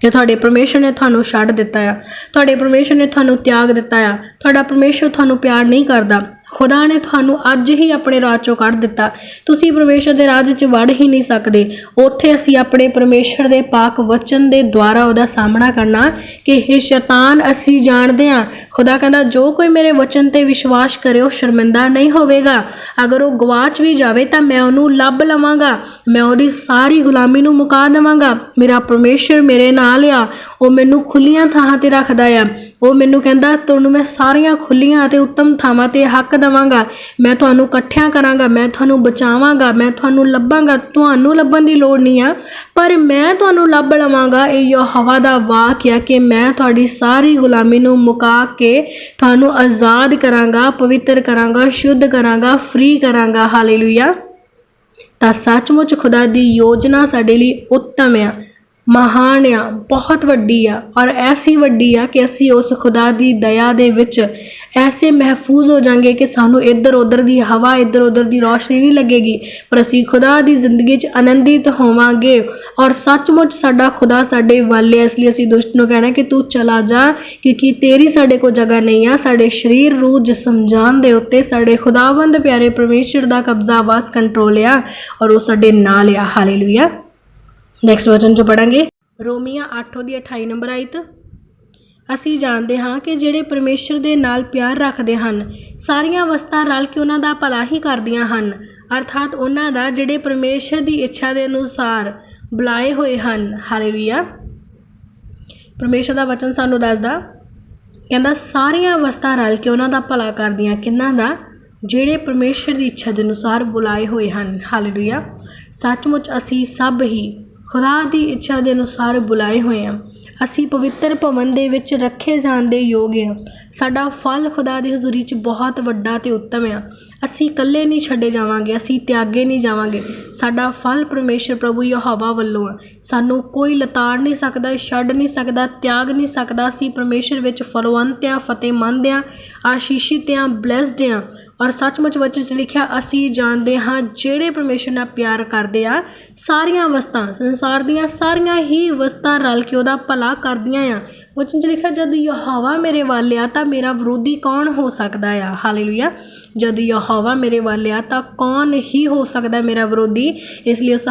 ਕਿ ਤੁਹਾਡੇ ਪਰਮੇਸ਼ਰ ਨੇ ਤੁਹਾਨੂੰ ਛੱਡ ਦਿੱਤਾ ਆ, ਤੁਹਾਡੇ ਪਰਮੇਸ਼ਰ ਨੇ ਤੁਹਾਨੂੰ ਤਿਆਗ ਦਿੱਤਾ ਆ, ਤੁਹਾਡਾ ਪਰਮੇਸ਼ਰ ਤੁਹਾਨੂੰ ਪਿਆਰ ਨਹੀਂ ਕਰਦਾ। ਖੁਦਾ ਨੇ ਤੁਹਾਨੂੰ ਅੱਜ ਹੀ ਆਪਣੇ ਰਾਜ ਚੋਂ ਕੱਢ ਦਿੱਤਾ। ਤੁਸੀਂ ਪਰਮੇਸ਼ਰ ਦੇ ਰਾਜ 'ਚ ਵੜ ਹੀ ਨਹੀਂ ਸਕਦੇ। ਉੱਥੇ ਅਸੀਂ ਆਪਣੇ ਪਰਮੇਸ਼ਰ ਦੇ ਪਾਕ ਵਚਨ ਦੇ ਦੁਆਰਾ ਉਹਦਾ ਸਾਹਮਣਾ ਕਰਨਾ ਕਿ ਇਹ ਸ਼ੈਤਾਨ, ਅਸੀਂ ਜਾਣਦੇ ਹਾਂ। ਖੁਦਾ ਕਹਿੰਦਾ, ਜੋ ਕੋਈ ਮੇਰੇ ਵਚਨ ਤੇ ਵਿਸ਼ਵਾਸ ਕਰੇ, ਉਹ ਸ਼ਰਮਿੰਦਾ ਨਹੀਂ ਹੋਵੇਗਾ। ਅਗਰ ਉਹ ਗਵਾਚ ਵੀ ਜਾਵੇ, ਤਾਂ ਮੈਂ ਉਹਨੂੰ ਲੱਭ ਲਵਾਂਗਾ। ਮੈਂ ਉਹਦੀ ਸਾਰੀ ਗੁਲਾਮੀ ਨੂੰ ਮੁਕਾ ਦੇਵਾਂਗਾ। ਮੇਰਾ ਪਰਮੇਸ਼ਰ ਮੇਰੇ ਨਾਲ ਆ। ਉਹ ਮੈਨੂੰ ਖੁੱਲੀਆਂ ਥਾਂ ਤੇ ਰੱਖਦਾ ਆ। ਉਹ ਮੈਨੂੰ ਕਹਿੰਦਾ, ਤੁਹਾਨੂੰ ਮੈਂ ਸਾਰੀਆਂ ਖੁੱਲੀਆਂ ਅਤੇ ਉੱਤਮ ਥਾਵਾਂ ਤੇ ਹੱਕ ਦੇਵਾਂਗਾ, ਮੈਂ ਤੁਹਾਨੂੰ ਇਕੱਠਿਆਂ ਕਰਾਂਗਾ, ਮੈਂ ਤੁਹਾਨੂੰ ਬਚਾਵਾਂਗਾ, ਮੈਂ ਤੁਹਾਨੂੰ ਲੱਭਾਂਗਾ, ਤੁਹਾਨੂੰ ਲੱਭਣ ਦੀ ਲੋੜ ਨਹੀਂ ਆ, ਪਰ ਮੈਂ ਤੁਹਾਨੂੰ ਲੱਭ ਲਵਾਂਗਾ। ਇਹ ਯਹੋਵਾ ਦਾ ਵਾਕ ਆ ਕਿ ਮੈਂ ਤੁਹਾਡੀ ਸਾਰੀ ਗੁਲਾਮੀ ਨੂੰ ਮੁਕਾ ਕੇ ਤੁਹਾਨੂੰ ਆਜ਼ਾਦ ਕਰਾਂਗਾ, ਪਵਿੱਤਰ ਕਰਾਂਗਾ, ਸ਼ੁੱਧ ਕਰਾਂਗਾ, ਫ੍ਰੀ ਕਰਾਂਗਾ। ਹਾਲੇਲੂਇਆ। ਤਾਂ ਸੱਚਮੁੱਚ ਖੁਦਾ ਦੀ ਯੋਜਨਾ ਸਾਡੇ ਲਈ ਉੱਤਮ ਆ। ਮਹਾਨ ਆ, ਬਹੁਤ ਵੱਡੀ ਆ ਔਰ ਐਸੀ ਵੱਡੀ ਆ ਕਿ ਅਸੀਂ ਉਸ ਖੁਦਾ ਦੀ ਦਇਆ ਦੇ ਵਿੱਚ ਐਸੇ ਮਹਿਫੂਜ਼ ਹੋ ਜਾਾਂਗੇ ਕਿ ਸਾਨੂੰ ਇੱਧਰ ਉੱਧਰ ਦੀ ਹਵਾ, ਇੱਧਰ ਉੱਧਰ ਦੀ ਰੌਸ਼ਨੀ ਨਹੀਂ ਲੱਗੇਗੀ। ਪਰ ਅਸੀਂ ਖੁਦਾ ਦੀ ਜ਼ਿੰਦਗੀ 'ਚ ਆਨੰਦਿਤ ਹੋਵਾਂਗੇ ਔਰ ਸੱਚਮੁੱਚ ਸਾਡਾ ਖੁਦਾ ਸਾਡੇ ਵੱਲ ਹੈ। ਇਸ ਲਈ ਅਸੀਂ ਦੁਸ਼ਟ ਨੂੰ ਕਹਿਣਾ ਕਿ ਤੂੰ ਚਲਾ ਜਾ, ਕਿਉਂਕਿ ਤੇਰੀ ਸਾਡੇ ਕੋਲ ਜਗ੍ਹਾ ਨਹੀਂ ਆ। ਸਾਡੇ ਸਰੀਰ, ਰੂਹ ਜਿਸਮ ਜਾਨ ਦੇ ਉੱਤੇ ਸਾਡੇ ਖੁਦਾਵੰਦ ਪਿਆਰੇ ਪਰਮੇਸ਼ਰ ਦਾ ਕਬਜ਼ਾ, ਵਾਸ, ਕੰਟਰੋਲ ਆ ਔਰ ਉਹ ਸਾਡੇ ਨਾਲ ਆ। ਹਾਲੇਲੂਇਆ। ਨੈਕਸਟ ਵਚਨ ਚ ਪੜਾਂਗੇ। ਰੋਮੀਆਂ 8 ਦੀ 28 ਨੰਬਰ ਆਇਤ। ਅਸੀਂ ਜਾਣਦੇ ਹਾਂ ਕਿ ਜਿਹੜੇ ਪਰਮੇਸ਼ਰ ਦੇ ਨਾਲ ਪਿਆਰ ਰੱਖਦੇ ਹਨ, ਸਾਰੀਆਂ ਵਸਤਾਂ ਰਲ ਕੇ ਉਹਨਾਂ ਦਾ ਭਲਾ ਹੀ ਕਰਦੀਆਂ ਹਨ। ਅਰਥਾਤ ਉਹਨਾਂ ਦਾ ਜਿਹੜੇ ਪਰਮੇਸ਼ਰ ਦੀ ਇੱਛਾ ਦੇ ਅਨੁਸਾਰ ਬੁਲਾਏ ਹੋਏ ਹਨ। ਹਾਲੇਲੂਇਆ ਪਰਮੇਸ਼ਰ ਦਾ ਵਚਨ ਸਾਨੂੰ ਦੱਸਦਾ, ਕਹਿੰਦਾ, ਸਾਰੀਆਂ ਵਸਤਾਂ ਰਲ ਕੇ ਉਹਨਾਂ ਦਾ ਭਲਾ ਕਰਦੀਆਂ ਕਿੰਨਾਂ ਦਾ? ਜਿਹੜੇ ਪਰਮੇਸ਼ਰ ਦੀ ਇੱਛਾ ਦੇ ਅਨੁਸਾਰ ਬੁਲਾਏ ਹੋਏ ਹਨ। ਹਾਲੇਲੂਇਆ ਸੱਚਮੁੱਚ ਅਸੀਂ ਸਭ ਹੀ ਖੁਦਾ ਦੀ ਇੱਛਾ ਦੇ ਅਨੁਸਾਰ ਬੁਲਾਏ ਹੋਏ ਹਾਂ। ਅਸੀਂ ਪਵਿੱਤਰ ਭਵਨ ਦੇ ਵਿੱਚ ਰੱਖੇ ਜਾਣ ਦੇ ਯੋਗ ਹਾਂ। ਸਾਡਾ ਫਲ ਖੁਦਾ ਦੀ ਹਜ਼ੂਰੀ 'ਚ ਬਹੁਤ ਵੱਡਾ ਅਤੇ ਉੱਤਮ ਆ। ਅਸੀਂ ਇਕੱਲੇ ਨਹੀਂ ਛੱਡੇ ਜਾਵਾਂਗੇ, ਅਸੀਂ ਤਿਆਗੇ ਨਹੀਂ ਜਾਵਾਂਗੇ। ਸਾਡਾ ਫਲ ਪਰਮੇਸ਼ਰ ਪ੍ਰਭੂ ਯਹੋਵਾ ਵੱਲੋਂ ਆ। ਸਾਨੂੰ ਕੋਈ ਲਤਾੜ ਨਹੀਂ ਸਕਦਾ, ਛੱਡ ਨਹੀਂ ਸਕਦਾ, ਤਿਆਗ ਨਹੀਂ ਸਕਦਾ। ਅਸੀਂ ਪਰਮੇਸ਼ਰ ਵਿੱਚ ਫਲਵੰਤ ਹਾਂ ਫਤਿਹਮੰਦ ਹਾਂ, ਆਸ਼ੀਸ਼ਿਤ ਹਾਂ, ਬਲੈਸਡ ਹਾਂ। ਔਰ ਸੱਚਮੁੱਚ ਵਚਨ 'ਚ ਲਿਖਿਆ, ਅਸੀਂ ਜਾਣਦੇ ਹਾਂ ਜਿਹੜੇ ਪਰਮੇਸ਼ਰ ਨਾਲ ਪਿਆਰ ਕਰਦੇ ਆ, ਸਾਰੀਆਂ ਵਸਤਾਂ, ਸੰਸਾਰ ਦੀਆਂ ਸਾਰੀਆਂ ਹੀ ਵਸਤਾਂ ਰਲ ਕੇ ਉਹਦਾ ਭਲਾ ਕਰਦੀਆਂ ਆ। ਵਚਨ 'ਚ ਲਿਖਿਆ, ਜਦ ਯਹੋਵਾ ਮੇਰੇ ਵੱਲ ਆ ਤਾਂ ਮੇਰਾ ਵਿਰੋਧੀ ਕੌਣ ਹੋ ਸਕਦਾ ਆ? ਹਾਲੇਲੂਇਆ ਜਦ ਯਹੋਵਾ ਮੇਰੇ ਵੱਲ ਆ ਤਾਂ ਕੌਣ ਹੀ ਹੋ ਸਕਦਾ ਮੇਰਾ ਵਿਰੋਧੀ? ਇਸ ਲਈ ਉਸ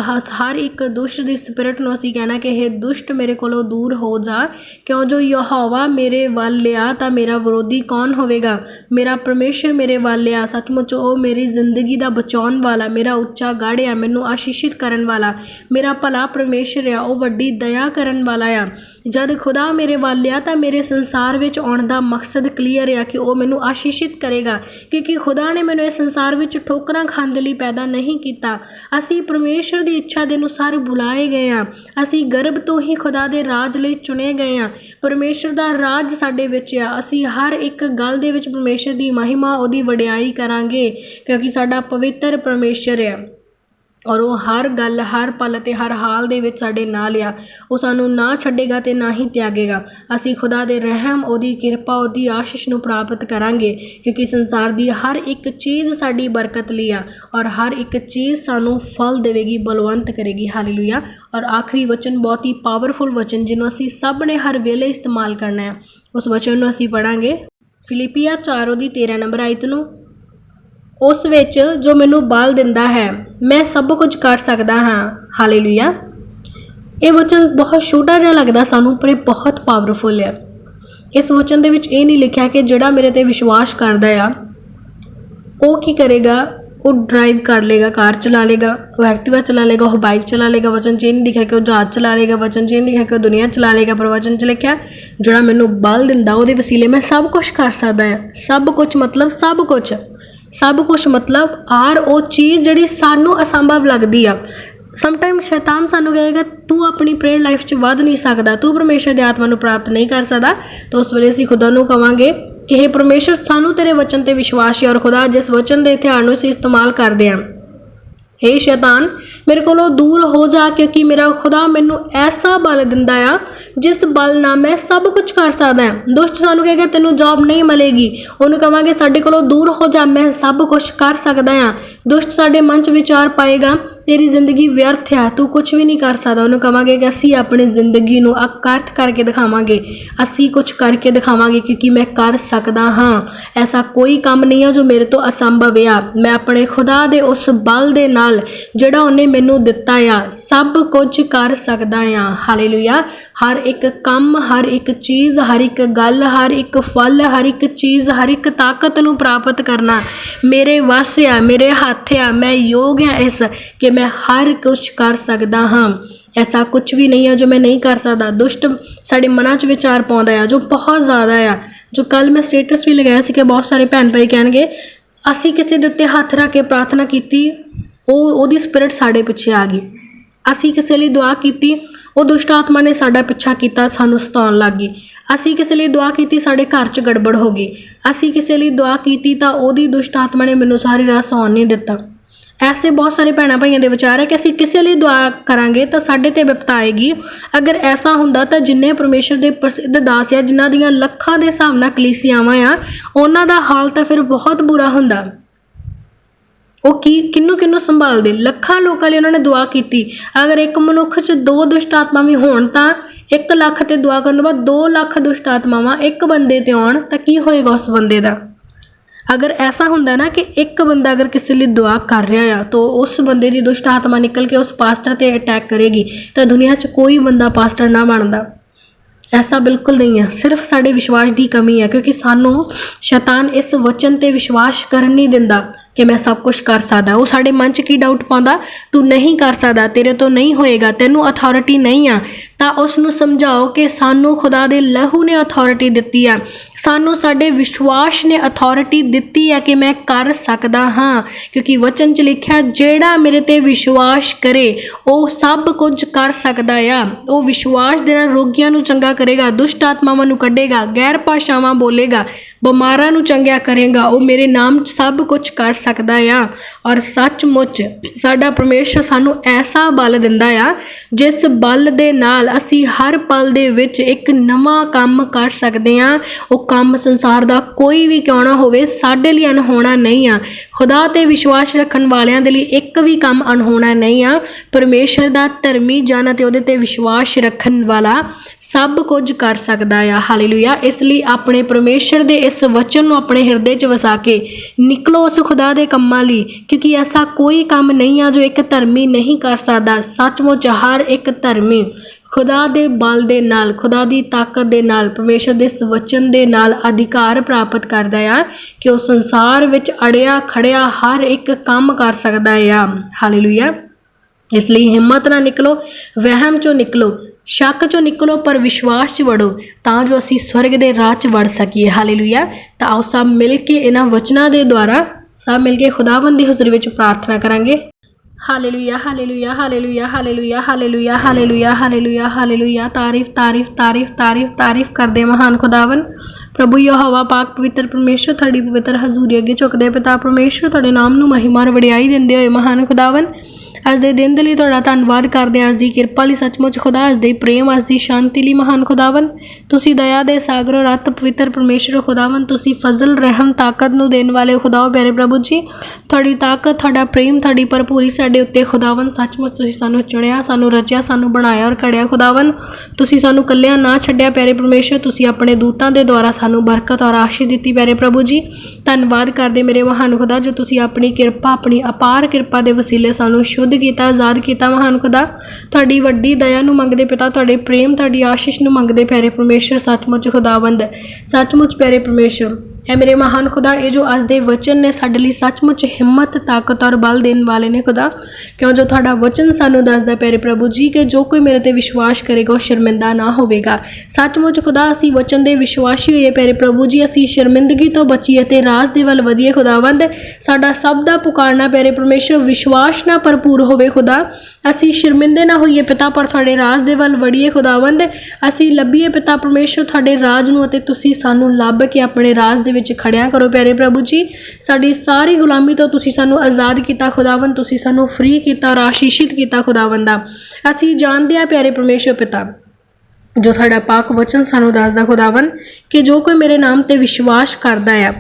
ਹਰ ਇੱਕ ਦੁਸ਼ਟ ਦੀ ਸਪਿਰਿਟ ਨੂੰ ਅਸੀਂ ਕਹਿਣਾ ਕਿ ਇਹ ਦੁਸ਼ਟ ਮੇਰੇ ਕੋਲੋਂ ਦੂਰ ਹੋ ਜਾ। ਕਿਉਂ? ਜੋ ਯਹੋਵਾ ਮੇਰੇ ਵੱਲ ਆ ਤਾਂ ਮੇਰਾ ਵਿਰੋਧੀ ਕੌਣ ਹੋਵੇਗਾ? ਮੇਰਾ ਪਰਮੇਸ਼ਰ ਮੇਰੇ ਵੱਲ ਆ। ਸੱਚਮੁੱਚ ਉਹ ਮੇਰੀ ਜ਼ਿੰਦਗੀ ਦਾ ਬਚਾਉਣ ਵਾਲਾ, ਮੇਰਾ ਉੱਚਾ ਗੜ੍ਹ ਆ, ਮੈਨੂੰ ਆਸ਼ੀਸ਼ਿਤ ਕਰਨ ਵਾਲਾ। ਮੇਰਾ ਭਲਾ ਪਰਮੇਸ਼ਰ ਆ, ਉਹ ਵੱਡੀ ਦਇਆ ਕਰਨ ਵਾਲਾ ਆ। ਜਦ ਖੁਦਾ ਮੇਰੇ ਵੱਲ ਲਿਆ ਤਾਂ ਮੇਰੇ ਸੰਸਾਰ ਵਿੱਚ ਆਉਣ ਦਾ ਮਕਸਦ ਕਲੀਅਰ ਆ ਕਿ ਉਹ ਮੈਨੂੰ ਆਸ਼ੀਸ਼ਿਤ ਕਰੇਗਾ, ਕਿਉਂਕਿ ਖੁਦਾ ਨੇ ਮੈਨੂੰ ਇਸ ਸੰਸਾਰ ਵਿੱਚ ਠੋਕਰਾਂ ਖਾਣ ਦੇ ਲਈ ਪੈਦਾ ਨਹੀਂ ਕੀਤਾ। ਅਸੀਂ ਪਰਮੇਸ਼ਰ ਦੀ ਇੱਛਾ ਦੇ ਅਨੁਸਾਰ ਬੁਲਾਏ ਗਏ ਆ ਅਸੀਂ ਗਰਭ ਤੋਂ ਹੀ ਖੁਦਾ ਦੇ ਰਾਜ ਲਈ ਚੁਣੇ ਗਏ ਆ ਪਰਮੇਸ਼ਰ ਦਾ ਰਾਜ ਸਾਡੇ ਵਿੱਚ ਆ। ਅਸੀਂ ਹਰ ਇੱਕ ਗੱਲ ਦੇ ਵਿੱਚ ਪਰਮੇਸ਼ਰ ਦੀ ਮਹਿਮਾ, ਉਹਦੀ ਵਡਿਆਈ ਕਰਾਂਗੇ, ਕਿਉਂਕਿ ਸਾਡਾ ਪਵਿੱਤਰ ਪਰਮੇਸ਼ਰ ਆ। ਔਰ ਉਹ ਹਰ ਗੱਲ, ਹਰ ਪਲ ਅਤੇ ਹਰ ਹਾਲ ਦੇ ਵਿੱਚ ਸਾਡੇ ਨਾਲ ਆ। ਉਹ ਸਾਨੂੰ ਨਾ ਛੱਡੇਗਾ ਅਤੇ ਨਾ ਹੀ ਤਿਆਗੇਗਾ। ਅਸੀਂ ਖੁਦਾ ਦੇ ਰਹਿਮ, ਉਹਦੀ ਕਿਰਪਾ, ਉਹਦੀ ਆਸ਼ੀਸ਼ ਨੂੰ ਪ੍ਰਾਪਤ ਕਰਾਂਗੇ, ਕਿਉਂਕਿ ਸੰਸਾਰ ਦੀ ਹਰ ਇੱਕ ਚੀਜ਼ ਸਾਡੀ ਬਰਕਤ ਲਈ ਆ ਔਰ ਹਰ ਇੱਕ ਚੀਜ਼ ਸਾਨੂੰ ਫਲ ਦੇਵੇਗੀ, ਬਲਵੰਤ ਕਰੇਗੀ। ਹਾਲੇਲੂਇਆ। ਔਰ ਆਖਰੀ ਵਚਨ ਬਹੁਤ ਹੀ ਪਾਵਰਫੁਲ ਵਚਨ, ਜਿਹਨੂੰ ਅਸੀਂ ਸਭ ਨੇ ਹਰ ਵੇਲੇ ਇਸਤੇਮਾਲ ਕਰਨਾ ਹੈ ਉਸ ਵਚਨ ਨੂੰ ਅਸੀਂ ਪੜਾਂਗੇ ਫਿਲਿਪੀਆ 4 ਦੀ 13 ਨੰਬਰ ਆਇਤ ਨੂੰ। ਉਸ ਵਿੱਚ ਜੋ ਮੈਨੂੰ ਬਲ ਦਿੰਦਾ ਹੈ, ਮੈਂ ਸਭ ਕੁਝ ਕਰ ਸਕਦਾ ਹਾਂ। ਹਾਲੇਲੂਇਆ। ਇਹ ਵਚਨ ਬਹੁਤ ਛੋਟਾ ਜਿਹਾ ਲੱਗਦਾ ਸਾਨੂੰ, ਪਰ ਇਹ ਬਹੁਤ ਪਾਵਰਫੁਲ ਹੈ। ਇਸ ਵਚਨ ਦੇ ਵਿੱਚ ਇਹ ਨਹੀਂ ਲਿਖਿਆ ਕਿ ਜਿਹੜਾ ਮੇਰੇ ਤੇ ਵਿਸ਼ਵਾਸ ਕਰਦਾ ਆ, ਉਹ ਕੀ ਕਰੇਗਾ? ਉਹ ਡਰਾਈਵ ਕਰ ਲੇਗਾ ਕਾਰ ਚਲਾ ਲੇਗਾ ਉਹ ਐਕਟਿਵਾ ਚਲਾ ਲੇਗਾ ਉਹ ਬਾਈਕ ਚਲਾ ਲੇਗਾ ਵਚਨ 'ਚ ਇਹ ਨਹੀਂ ਲਿਖਿਆ ਕਿ ਉਹ ਜਹਾਜ਼ ਚਲਾ ਲੇਗਾ ਵਚਨ 'ਚ ਇਹ ਨਹੀਂ ਲਿਖਿਆ ਕਿ ਉਹ ਦੁਨੀਆ ਚਲਾ ਲੇਗਾ ਪਰ ਵਚਨ 'ਚ ਲਿਖਿਆ, ਜਿਹੜਾ ਮੈਨੂੰ ਬਲ ਦਿੰਦਾ, ਉਹਦੇ ਵਸੀਲੇ ਮੈਂ ਸਭ ਕੁਝ ਕਰ ਸਕਦਾ ਹਾਂ। ਸਭ ਕੁਝ ਮਤਲਬ ਸਭ ਕੁਝ। ਸਭ ਕੁਝ ਮਤਲਬ ਆਰ ਉਹ ਚੀਜ਼ ਜਿਹੜੀ ਸਾਨੂੰ ਅਸੰਭਵ ਲੱਗਦੀ ਆ। ਸਮਟਾਈਮ ਸ਼ੈਤਾਨ ਸਾਨੂੰ ਕਹੇਗਾ, ਤੂੰ ਆਪਣੀ ਪ੍ਰੇਅਰ ਲਾਈਫ 'ਚ ਵੱਧ ਨਹੀਂ ਸਕਦਾ। ਤੂੰ ਪਰਮੇਸ਼ਰ ਦੀ ਆਤਮਾ ਨੂੰ ਪ੍ਰਾਪਤ ਨਹੀਂ ਕਰ ਸਕਦਾ। ਤਾਂ ਉਸ ਵੇਲੇ ਅਸੀਂ ਖੁਦਾ ਨੂੰ ਕਵਾਂਗੇ ਕਿ ਇਹ ਪਰਮੇਸ਼ਰ, ਸਾਨੂੰ ਤੇਰੇ ਵਚਨ ਤੇ ਵਿਸ਼ਵਾਸ ਹੈ ਔਰ ਖੁਦਾ ਜਿਸ ਵਚਨ ਦੇ ਹਥਿਆਰ ਨੂੰ ਅਸੀਂ ਇਸਤੇਮਾਲ ਕਰਦੇ ਹਾਂ ਹੇ ਸ਼ੈਤਾਨ, ਮੇਰੇ ਕੋਲੋਂ ਦੂਰ ਹੋ ਜਾ ਕਿਉਂਕਿ ਮੇਰਾ ਖੁਦਾ ਮੈਨੂੰ ਐਸਾ ਬਲ ਦਿੰਦਾ ਆ, ਜਿਸ ਬਲ ਨਾਲ ਮੈਂ ਸਭ ਕੁਝ ਕਰ ਸਕਦਾ ਹਾਂ। ਦੁਸ਼ਟ ਸਾਨੂੰ ਕਹੇਗਾ, ਤੈਨੂੰ ਜੌਬ ਨਹੀਂ ਮਿਲੇਗੀ। ਉਹਨੂੰ ਕਵਾਂਗੇ, ਸਾਡੇ ਕੋਲੋਂ ਦੂਰ ਹੋ ਜਾ, ਮੈਂ ਸਭ ਕੁਝ ਕਰ ਸਕਦਾ ਹਾਂ। ਦੁਸ਼ਟ ਸਾਡੇ ਮਨ 'ਚ ਵਿਚਾਰ ਪਾਏਗਾ ਤੇਰੀ ਜ਼ਿੰਦਗੀ ਵਿਅਰਥ ਆ, ਤੂੰ ਕੁਝ ਵੀ ਨਹੀਂ ਕਰ ਸਕਦਾ। ਉਹਨੂੰ ਕਵਾਂਗੇ ਕਿ ਅਸੀਂ ਆਪਣੀ ਜ਼ਿੰਦਗੀ ਨੂੰ ਅਕਰਥ ਕਰਕੇ ਦਿਖਾਵਾਂਗੇ। ਅਸੀਂ ਕੁਝ ਕਰਕੇ ਦਿਖਾਵਾਂਗੇ ਕਿਉਂਕਿ ਮੈਂ ਕਰ ਸਕਦਾ ਹਾਂ। ਐਸਾ ਕੋਈ ਕੰਮ ਨਹੀਂ ਆ ਜੋ ਮੇਰੇ ਤੋਂ ਅਸੰਭਵ ਆ। ਮੈਂ ਆਪਣੇ ਖੁਦਾ ਦੇ ਉਸ ਬਲ ਦੇ ਨਾਲ ਜਿਹੜਾ ਉਹਨੇ ਮੈਨੂੰ ਦਿੱਤਾ ਆ, ਸਭ ਕੁਝ ਕਰ ਸਕਦਾ ਆ। ਹਾਲੇਲੂਇਆ। ਹਰ ਇੱਕ ਕੰਮ, ਹਰ ਇੱਕ ਚੀਜ਼, ਹਰ ਇੱਕ ਗੱਲ, ਹਰ ਇੱਕ ਫਲ, ਹਰ ਇੱਕ ਚੀਜ਼, ਹਰ ਇੱਕ ਤਾਕਤ ਨੂੰ ਪ੍ਰਾਪਤ ਕਰਨਾ ਮੇਰੇ ਵੱਸ ਆ, ਮੇਰੇ ਹੱਥ ਆ। ਮੈਂ ਯੋਗ ਆ ਇਸ ਕਿ ਮੈਂ ਹਰ ਕੁਝ ਕਰ ਸਕਦਾ ਹਾਂ। ਐਸਾ ਕੁਝ ਵੀ ਨਹੀਂ ਹੈ ਜੋ ਮੈਂ ਨਹੀਂ ਕਰ ਸਕਦਾ। ਦੁਸ਼ਟ ਸਾਡੇ ਮਨਾਂ 'ਚ ਵਿਚਾਰ ਪਾਉਂਦਾ ਆ, ਜੋ ਬਹੁਤ ਜ਼ਿਆਦਾ ਆ। ਜੋ ਕੱਲ ਮੈਂ ਸਟੇਟਸ ਵੀ ਲਗਾਇਆ ਸੀ ਕਿ ਬਹੁਤ ਸਾਰੇ ਭੈਣ ਭਾਈ ਕਹਿਣਗੇ, ਅਸੀਂ ਕਿਸੇ ਦੇ ਉੱਤੇ ਹੱਥ ਰੱਖ ਕੇ ਪ੍ਰਾਰਥਨਾ ਕੀਤੀ, ਉਹ, ਉਹਦੀ ਸਪਿਰਿਟ ਸਾਡੇ ਪਿੱਛੇ ਆ ਗਈ। ਅਸੀਂ ਕਿਸੇ ਲਈ ਦੁਆ ਕੀਤੀ, ਉਹ ਦੁਸ਼ਟ ਆਤਮਾ ਨੇ ਸਾਡਾ ਪਿੱਛਾ ਕੀਤਾ, ਸਾਨੂੰ ਸਤਾਉਣ ਲੱਗ ਗਈ। ਅਸੀਂ ਕਿਸੇ ਲਈ ਦੁਆ ਕੀਤੀ, ਸਾਡੇ ਘਰ 'ਚ ਗੜਬੜ ਹੋ ਗਈ। ਅਸੀਂ ਕਿਸੇ ਲਈ ਦੁਆ ਕੀਤੀ ਤਾਂ ਉਹਦੀ ਦੁਸ਼ਟ ਆਤਮਾ ਨੇ ਮੈਨੂੰ ਸਾਰੀ ਰਾਤ ਸੌਣ ਨਹੀਂ ਦਿੱਤਾ। ਐਸੇ ਬਹੁਤ ਸਾਰੇ ਭੈਣਾਂ ਭਾਈਆਂ ਦੇ ਵਿਚਾਰ ਹੈ ਕਿ ਅਸੀਂ ਕਿਸੇ ਲਈ ਦੁਆ ਕਰਾਂਗੇ ਤਾਂ ਸਾਡੇ ਤੇ ਵਿਪਤਾ ਆਏਗੀ। ਅਗਰ ਐਸਾ ਹੁੰਦਾ ਤਾਂ ਜਿੰਨੇ ਪਰਮੇਸ਼ਰ ਦੇ ਪ੍ਰਸਿੱਧ ਦਾਸ ਆ ਜਿਨ੍ਹਾਂ ਦੀਆਂ ਲੱਖਾਂ ਦੇ ਹਿਸਾਬ ਨਾਲ ਕਲੀਸਿਆਵਾਂ ਆ, ਉਹਨਾਂ ਦਾ ਹਾਲ ਤਾਂ ਫਿਰ ਬਹੁਤ ਬੁਰਾ ਹੁੰਦਾ। ਉਹ ਕੀ ਕਿੰਨੂੰ ਕਿੰਨੂੰ ਸੰਭਾਲਦੇ? ਲੱਖਾਂ ਲੋਕਾਂ ਲਈ ਉਹਨਾਂ ਨੇ ਦੁਆ ਕੀਤੀ। ਅਗਰ ਇੱਕ ਮਨੁੱਖ 'ਚ ਦੋ ਦੁਸ਼ਟ ਆਤਮਾ ਵੀ ਹੋਣ ਤਾਂ 1 ਲੱਖ ਤੇ ਦੁਆ ਕਰਨ ਤੋਂ ਬਾਅਦ 2 ਲੱਖ ਦੁਸ਼ਟ ਆਤਮਾਵਾਂ ਇੱਕ ਬੰਦੇ ਤੇ ਆਉਣ, ਤਾਂ ਕੀ ਹੋਏਗਾ ਉਸ ਬੰਦੇ ਦਾ? ਅਗਰ ਐਸਾ ਹੁੰਦਾ ਨਾ ਕਿ ਇੱਕ ਬੰਦਾ ਅਗਰ ਕਿਸੇ ਲਈ ਦੁਆ ਕਰ ਰਿਹਾ ਆ, ਤਾਂ ਉਸ ਬੰਦੇ ਦੀ ਦੁਸ਼ਟ ਆਤਮਾ ਨਿਕਲ ਕੇ ਉਸ ਪਾਸਟਰ ਤੇ ਅਟੈਕ ਕਰੇਗੀ, ਤਾਂ ਦੁਨੀਆ 'ਚ ਕੋਈ ਬੰਦਾ ਪਾਸਟਰ ਨਾ ਬਣਦਾ। ਐਸਾ ਬਿਲਕੁਲ ਨਹੀਂ ਹੈ ਸਿਰਫ ਸਾਡੇ ਵਿਸ਼ਵਾਸ ਦੀ ਕਮੀ ਹੈ ਕਿਉਂਕਿ ਸਾਨੂੰ ਸ਼ੈਤਾਨ ਇਸ ਵਚਨ ਤੇ ਵਿਸ਼ਵਾਸ ਕਰਨ ਨਹੀਂ ਦਿੰਦਾ ਕਿ ਮੈਂ ਸਭ ਕੁਝ ਕਰ ਸਕਦਾ। ਉਹ ਸਾਡੇ ਮਨ 'ਚ ਕੀ ਡਾਊਟ ਪਾਉਂਦਾ? ਤੂੰ ਨਹੀਂ ਕਰ ਸਕਦਾ, ਤੇਰੇ ਤੋਂ ਨਹੀਂ ਹੋਏਗਾ, ਤੈਨੂੰ ਅਥਾਰਟੀ ਨਹੀਂ ਆ। ਤਾਂ ਉਸ ਨੂੰ ਸਮਝਾਓ ਕਿ ਸਾਨੂੰ ਖੁਦਾ ਦੇ ਲਹੂ ਨੇ ਅਥਾਰਟੀ ਦਿੱਤੀ ਆ। ਸਾਨੂੰ ਸਾਡੇ ਵਿਸ਼ਵਾਸ ਨੇ ਅਥਾਰਟੀ ਦਿੱਤੀ ਹੈ ਕਿ ਮੈਂ ਕਰ ਸਕਦਾ ਹਾਂ, ਕਿਉਂਕਿ ਵਚਨ 'ਚ ਲਿਖਿਆ, ਜਿਹੜਾ ਮੇਰੇ ਤੇ ਵਿਸ਼ਵਾਸ ਕਰੇ, ਉਹ ਸਭ ਕੁਝ ਕਰ ਸਕਦਾ ਆ। ਉਹ ਵਿਸ਼ਵਾਸ ਦੇ ਨਾਲ ਰੋਗੀਆਂ ਨੂੰ ਚੰਗਾ ਕਰੇਗਾ, ਦੁਸ਼ਟ ਆਤਮਾਵਾਂ ਨੂੰ ਕੱਢੇਗਾ, ਗੈਰ ਭਾਸ਼ਾਵਾਂ ਬੋਲੇਗਾ, ਬਿਮਾਰਾਂ ਨੂੰ ਚੰਗਿਆ ਕਰੇਗਾ, ਉਹ ਮੇਰੇ ਨਾਮ 'ਚ ਸਭ ਕੁਝ ਕਰ ਸਕਦਾ ਆ। ਔਰ ਸੱਚਮੁੱਚ ਸਾਡਾ ਪਰਮੇਸ਼ਰ ਸਾਨੂੰ ਐਸਾ ਬਲ ਦਿੰਦਾ ਆ, ਜਿਸ ਬਲ ਦੇ ਨਾਲ ਅਸੀਂ ਹਰ ਪਲ ਦੇ ਵਿੱਚ ਇੱਕ ਨਵਾਂ ਕੰਮ ਕਰ ਸਕਦੇ ਆ ਉਹ ਕੰਮ ਸੰਸਾਰ ਦਾ ਕੋਈ ਵੀ ਕਿਉਂ ਨਾ ਹੋਵੇ, ਸਾਡੇ ਲਈ ਅਣਹੋਣਾ ਨਹੀਂ ਆ। ਖੁਦਾ ਤੇ ਵਿਸ਼ਵਾਸ ਰੱਖਣ ਵਾਲਿਆਂ ਦੇ ਲਈ ਇੱਕ ਵੀ ਕੰਮ ਅਣਹੋਣਾ ਨਹੀਂ ਆ। ਪਰਮੇਸ਼ਰ ਦਾ ਧਰਮੀ ਜਨ ਅਤੇ ਉਹਦੇ ਤੇ ਵਿਸ਼ਵਾਸ ਰੱਖਣ ਵਾਲਾ ਸਭ ਕੁਝ ਕਰ ਸਕਦਾ ਆ। ਹਾਲੇਲੂਇਆ। ਇਸ ਲਈ ਆਪਣੇ ਪਰਮੇਸ਼ਰ ਦੇ ਇਸ ਵਚਨ ਨੂੰ ਆਪਣੇ ਹਿਰਦੇ 'ਚ ਵਸਾ ਕੇ ਨਿਕਲੋ ਉਸ ਖੁਦਾ ਦੇ ਕੰਮਾਂ ਲਈ, ਕਿਉਂਕਿ ਐਸਾ ਕੋਈ ਕੰਮ ਨਹੀਂ ਆ ਜੋ ਇੱਕ ਧਰਮੀ ਨਹੀਂ ਕਰ ਸਕਦਾ। ਸੱਚਮੁੱਚ ਹਰ ਇੱਕ ਧਰਮੀ ਖੁਦਾ ਦੇ ਬਲ ਦੇ ਨਾਲ, ਖੁਦਾ ਦੀ ਤਾਕਤ ਦੇ ਨਾਲ, ਪਰਮੇਸ਼ਰ ਦੇ ਇਸ ਵਚਨ ਦੇ ਨਾਲ ਅਧਿਕਾਰ ਪ੍ਰਾਪਤ ਕਰਦਾ ਆ ਕਿ ਉਹ ਸੰਸਾਰ ਵਿੱਚ ਅੜਿਆ, ਖੜਿਆ ਹਰ ਇੱਕ ਕੰਮ ਕਰ ਸਕਦਾ ਆ। ਹਾਲੇਲੂਇਆ ਇਸ ਲਈ ਹਿੰਮਤ ਨਾ ਨਿਕਲੋ, ਵਹਿਮ ਚੋਂ ਨਿਕਲੋ, ਸ਼ੱਕ ਚੋਂ ਨਿਕਲੋ, ਪਰ ਵਿਸ਼ਵਾਸ 'ਚ ਵੜੋ, ਤਾਂ ਜੋ ਅਸੀਂ ਸਵਰਗ ਦੇ ਰਾਹ 'ਚ ਵੜ ਸਕੀਏ। ਹਾਲੇਲੂਇਆ ਤਾਂ ਆਓ ਸਭ ਮਿਲ ਕੇ ਇਹਨਾਂ ਵਚਨਾਂ ਦੇ ਦੁਆਰਾ, ਸਭ ਮਿਲ ਕੇ ਖੁਦਾਵੰਦ ਦੀ ਹਜ਼ੂਰੀ ਵਿੱਚ ਪ੍ਰਾਰਥਨਾ ਕਰਾਂਗੇ। Hallelujah hallelujah hallelujah hallelujah hallelujah hallelujah hallelujah hallelujah ਤਾਰੀਫ ਤਾਰੀਫ ਤਾਰੀਫ ਤਾਰੀਫ ਤਾਰੀਫ ਕਰਦੇ ਮਹਾਨ ਖੁਦਾਵੰ ਪ੍ਰਭੂ ਯਹੋਵਾ ਪਾਕ ਪਵਿੱਤਰ ਪਰਮੇਸ਼ਰ, ਤੁਹਾਡੀ ਪਵਿੱਤਰ ਹਜ਼ੂਰੀ ਅੱਗੇ ਝੁਕਦੇ ਪਿਤਾ ਪਰਮੇਸ਼ਰ ਤੁਹਾਡੇ ਨਾਮ ਨੂੰ ਮਹਿਮਾ ਔਰ ਵਡਿਆਈ ਦਿੰਦੇ ਹੋਏ ਮਹਾਨ ਖੁਦਾਵੰ ਅੱਜ ਦੇ ਦਿਨ ਦੇ ਲਈ ਤੁਹਾਡਾ ਧੰਨਵਾਦ ਕਰਦੇ ਹਾਂ। ਅੱਜ ਦੀ ਕਿਰਪਾ ਲਈ ਸੱਚਮੁੱਚ ਖੁਦਾ ਅੱਜ ਦੇ ਪ੍ਰੇਮ, ਅੱਜ ਦੀ ਸ਼ਾਂਤੀ ਲਈ ਮਹਾਨ ਖੁਦਾਵੰ ਤੁਸੀਂ ਦਇਆ ਦੇ ਸਾਗਰੋ ਰੱਤ ਪਵਿੱਤਰ ਪਰਮੇਸ਼ਰ ਖੁਦਾਵੰ ਤੁਸੀਂ ਫਜ਼ਲ, ਰਹਿਮ, ਤਾਕਤ ਨੂੰ ਦੇਣ ਵਾਲੇ ਖੁਦਾਓ ਪਿਆਰੇ ਪ੍ਰਭੂ ਜੀ। ਤੁਹਾਡੀ ਤਾਕਤ, ਤੁਹਾਡਾ ਪ੍ਰੇਮ, ਤੁਹਾਡੀ ਭਰਪੂਰੀ ਸਾਡੇ ਉੱਤੇ ਖੁਦਾਵੰ ਸੱਚਮੁੱਚ ਤੁਸੀਂ ਸਾਨੂੰ ਚੁਣਿਆ, ਸਾਨੂੰ ਰਚਿਆ, ਸਾਨੂੰ ਬਣਾਇਆ ਔਰ ਘੜਿਆ ਖੁਦਾਵੰ ਤੁਸੀਂ ਸਾਨੂੰ ਕੱਲਿਆਂ ਨਾ ਛੱਡਿਆ ਪਿਆਰੇ ਪਰਮੇਸ਼ਰ, ਤੁਸੀਂ ਆਪਣੇ ਦੂਤਾਂ ਦੇ ਦੁਆਰਾ ਸਾਨੂੰ ਬਰਕਤ ਔਰ ਆਸ਼ੀਸ਼ ਦਿੱਤੀ ਪਿਆਰੇ ਪ੍ਰਭੂ ਜੀ। ਧੰਨਵਾਦ ਕਰਦੇ ਮੇਰੇ ਮਹਾਨ ਖੁਦਾ, ਜੋ ਤੁਸੀਂ ਆਪਣੀ ਕਿਰਪਾ, ਆਪਣੀ ਅਪਾਰ ਕਿਰਪਾ ਦੇ ਵਸੀਲੇ ਸਾਨੂੰ ਸ਼ੁੱਧ ਕੀਤਾ, ਆਜ਼ਾਦ ਕੀਤਾ ਮਹਾਨ ਖੁਦਾ। ਤੁਹਾਡੀ ਵੱਡੀ ਦਇਆ ਨੂੰ ਮੰਗਦੇ ਪਿਤਾ, ਤੁਹਾਡੇ ਪ੍ਰੇਮ, ਤੁਹਾਡੀ ਆਸ਼ੀਸ਼ ਨੂੰ ਮੰਗਦੇ ਪਿਆਰੇ ਪਰਮੇਸ਼ਰ, ਸੱਚਮੁੱਚ ਖੁਦਾਵੰਦ। ਸੱਚਮੁੱਚ ਪਿਆਰੇ ਪਰਮੇਸ਼ਰ ਹੈ ਮੇਰੇ ਮਹਾਨ ਖੁਦਾ, ਇਹ ਜੋ ਅੱਜ ਦੇ ਵਚਨ ਨੇ ਸਾਡੇ ਲਈ ਸੱਚਮੁੱਚ ਹਿੰਮਤ, ਤਾਕਤ ਔਰ ਬਲ ਦੇਣ ਵਾਲੇ ਨੇ ਖੁਦਾ। ਕਿਉਂ ਜੋ ਤੁਹਾਡਾ ਵਚਨ ਸਾਨੂੰ ਦੱਸਦਾ ਪਿਆਰੇ ਪ੍ਰਭੂ ਜੀ, ਕਿ ਜੋ ਕੋਈ ਮੇਰੇ ਤੇ ਵਿਸ਼ਵਾਸ ਕਰੇਗਾ, ਉਹ ਸ਼ਰਮਿੰਦਾ ਨਾ ਹੋਵੇਗਾ। ਸੱਚਮੁੱਚ ਖੁਦਾ, ਅਸੀਂ ਵਚਨ ਦੇ ਵਿਸ਼ਵਾਸੀ ਹੋਈਏ, ਪਿਆਰੇ ਪ੍ਰਭੂ ਜੀ, ਅਸੀਂ ਸ਼ਰਮਿੰਦਗੀ ਤੋਂ ਬਚੀਏ ਤੇ ਰਾਜ ਦੇ ਵੱਲ ਵਧੀਏ ਖੁਦਾਵੰਦ। ਸਾਡਾ ਸਭ ਦਾ ਪੁਕਾਰਨਾ, ਪਿਆਰੇ ਪਰਮੇਸ਼ਰ ਵਿਸ਼ਵਾਸ ਨਾਲ ਭਰਪੂਰ ਹੋਵੇ ਖੁਦਾ। ਅਸੀਂ ਸ਼ਰਮਿੰਦੇ ਨਾ ਹੋਈਏ, ਪਿਤਾ ਪਰ ਤੁਹਾਡੇ ਰਾਜ ਦੇ ਵੱਲ ਵੜੀਏ ਖੁਦਾਵੰਦ। ਅਸੀਂ ਲੱਭੀਏ, ਪਿਤਾ ਪਰਮੇਸ਼ਰ ਤੁਹਾਡੇ ਰਾਜ ਨੂੰ ਅਤੇ ਤੁਸੀਂ ਸਾਨੂੰ ਲੱਭ ਕੇ ਆਪਣੇ ਰਾਜ ਦੇ ਵਿੱਚ ਖੜਿਆ ਕਰੋ ਪਿਆਰੇ ਪ੍ਰਭੂ ਜੀ ਸਾਡੀ ਸਾਰੀ ਗੁਲਾਮੀ ਤੋਂ ਤੁਸੀਂ ਸਾਨੂੰ ਆਜ਼ਾਦ ਕੀਤਾ ਖੁਦਾਵੰਦ, ਤੁਸੀਂ ਸਾਨੂੰ ਫ੍ਰੀ ਕੀਤਾ ਔਰ ਆਸ਼ੀਸ਼ਿਤ ਕੀਤਾ ਖੁਦਾਵੰਦਾ ਅਸੀਂ ਜਾਣਦੇ ਆ ਪਿਆਰੇ ਪਰਮੇਸ਼ਰ ਪਿਤਾ, ਜੋ ਤੁਹਾਡਾ ਪਾਕ ਵਚਨ ਸਾਨੂੰ ਦੱਸਦਾ ਖੁਦਾਵੰ ਕਿ ਜੋ ਕੋਈ ਮੇਰੇ ਨਾਮ ਤੇ ਵਿਸ਼ਵਾਸ ਕਰਦਾ ਆ,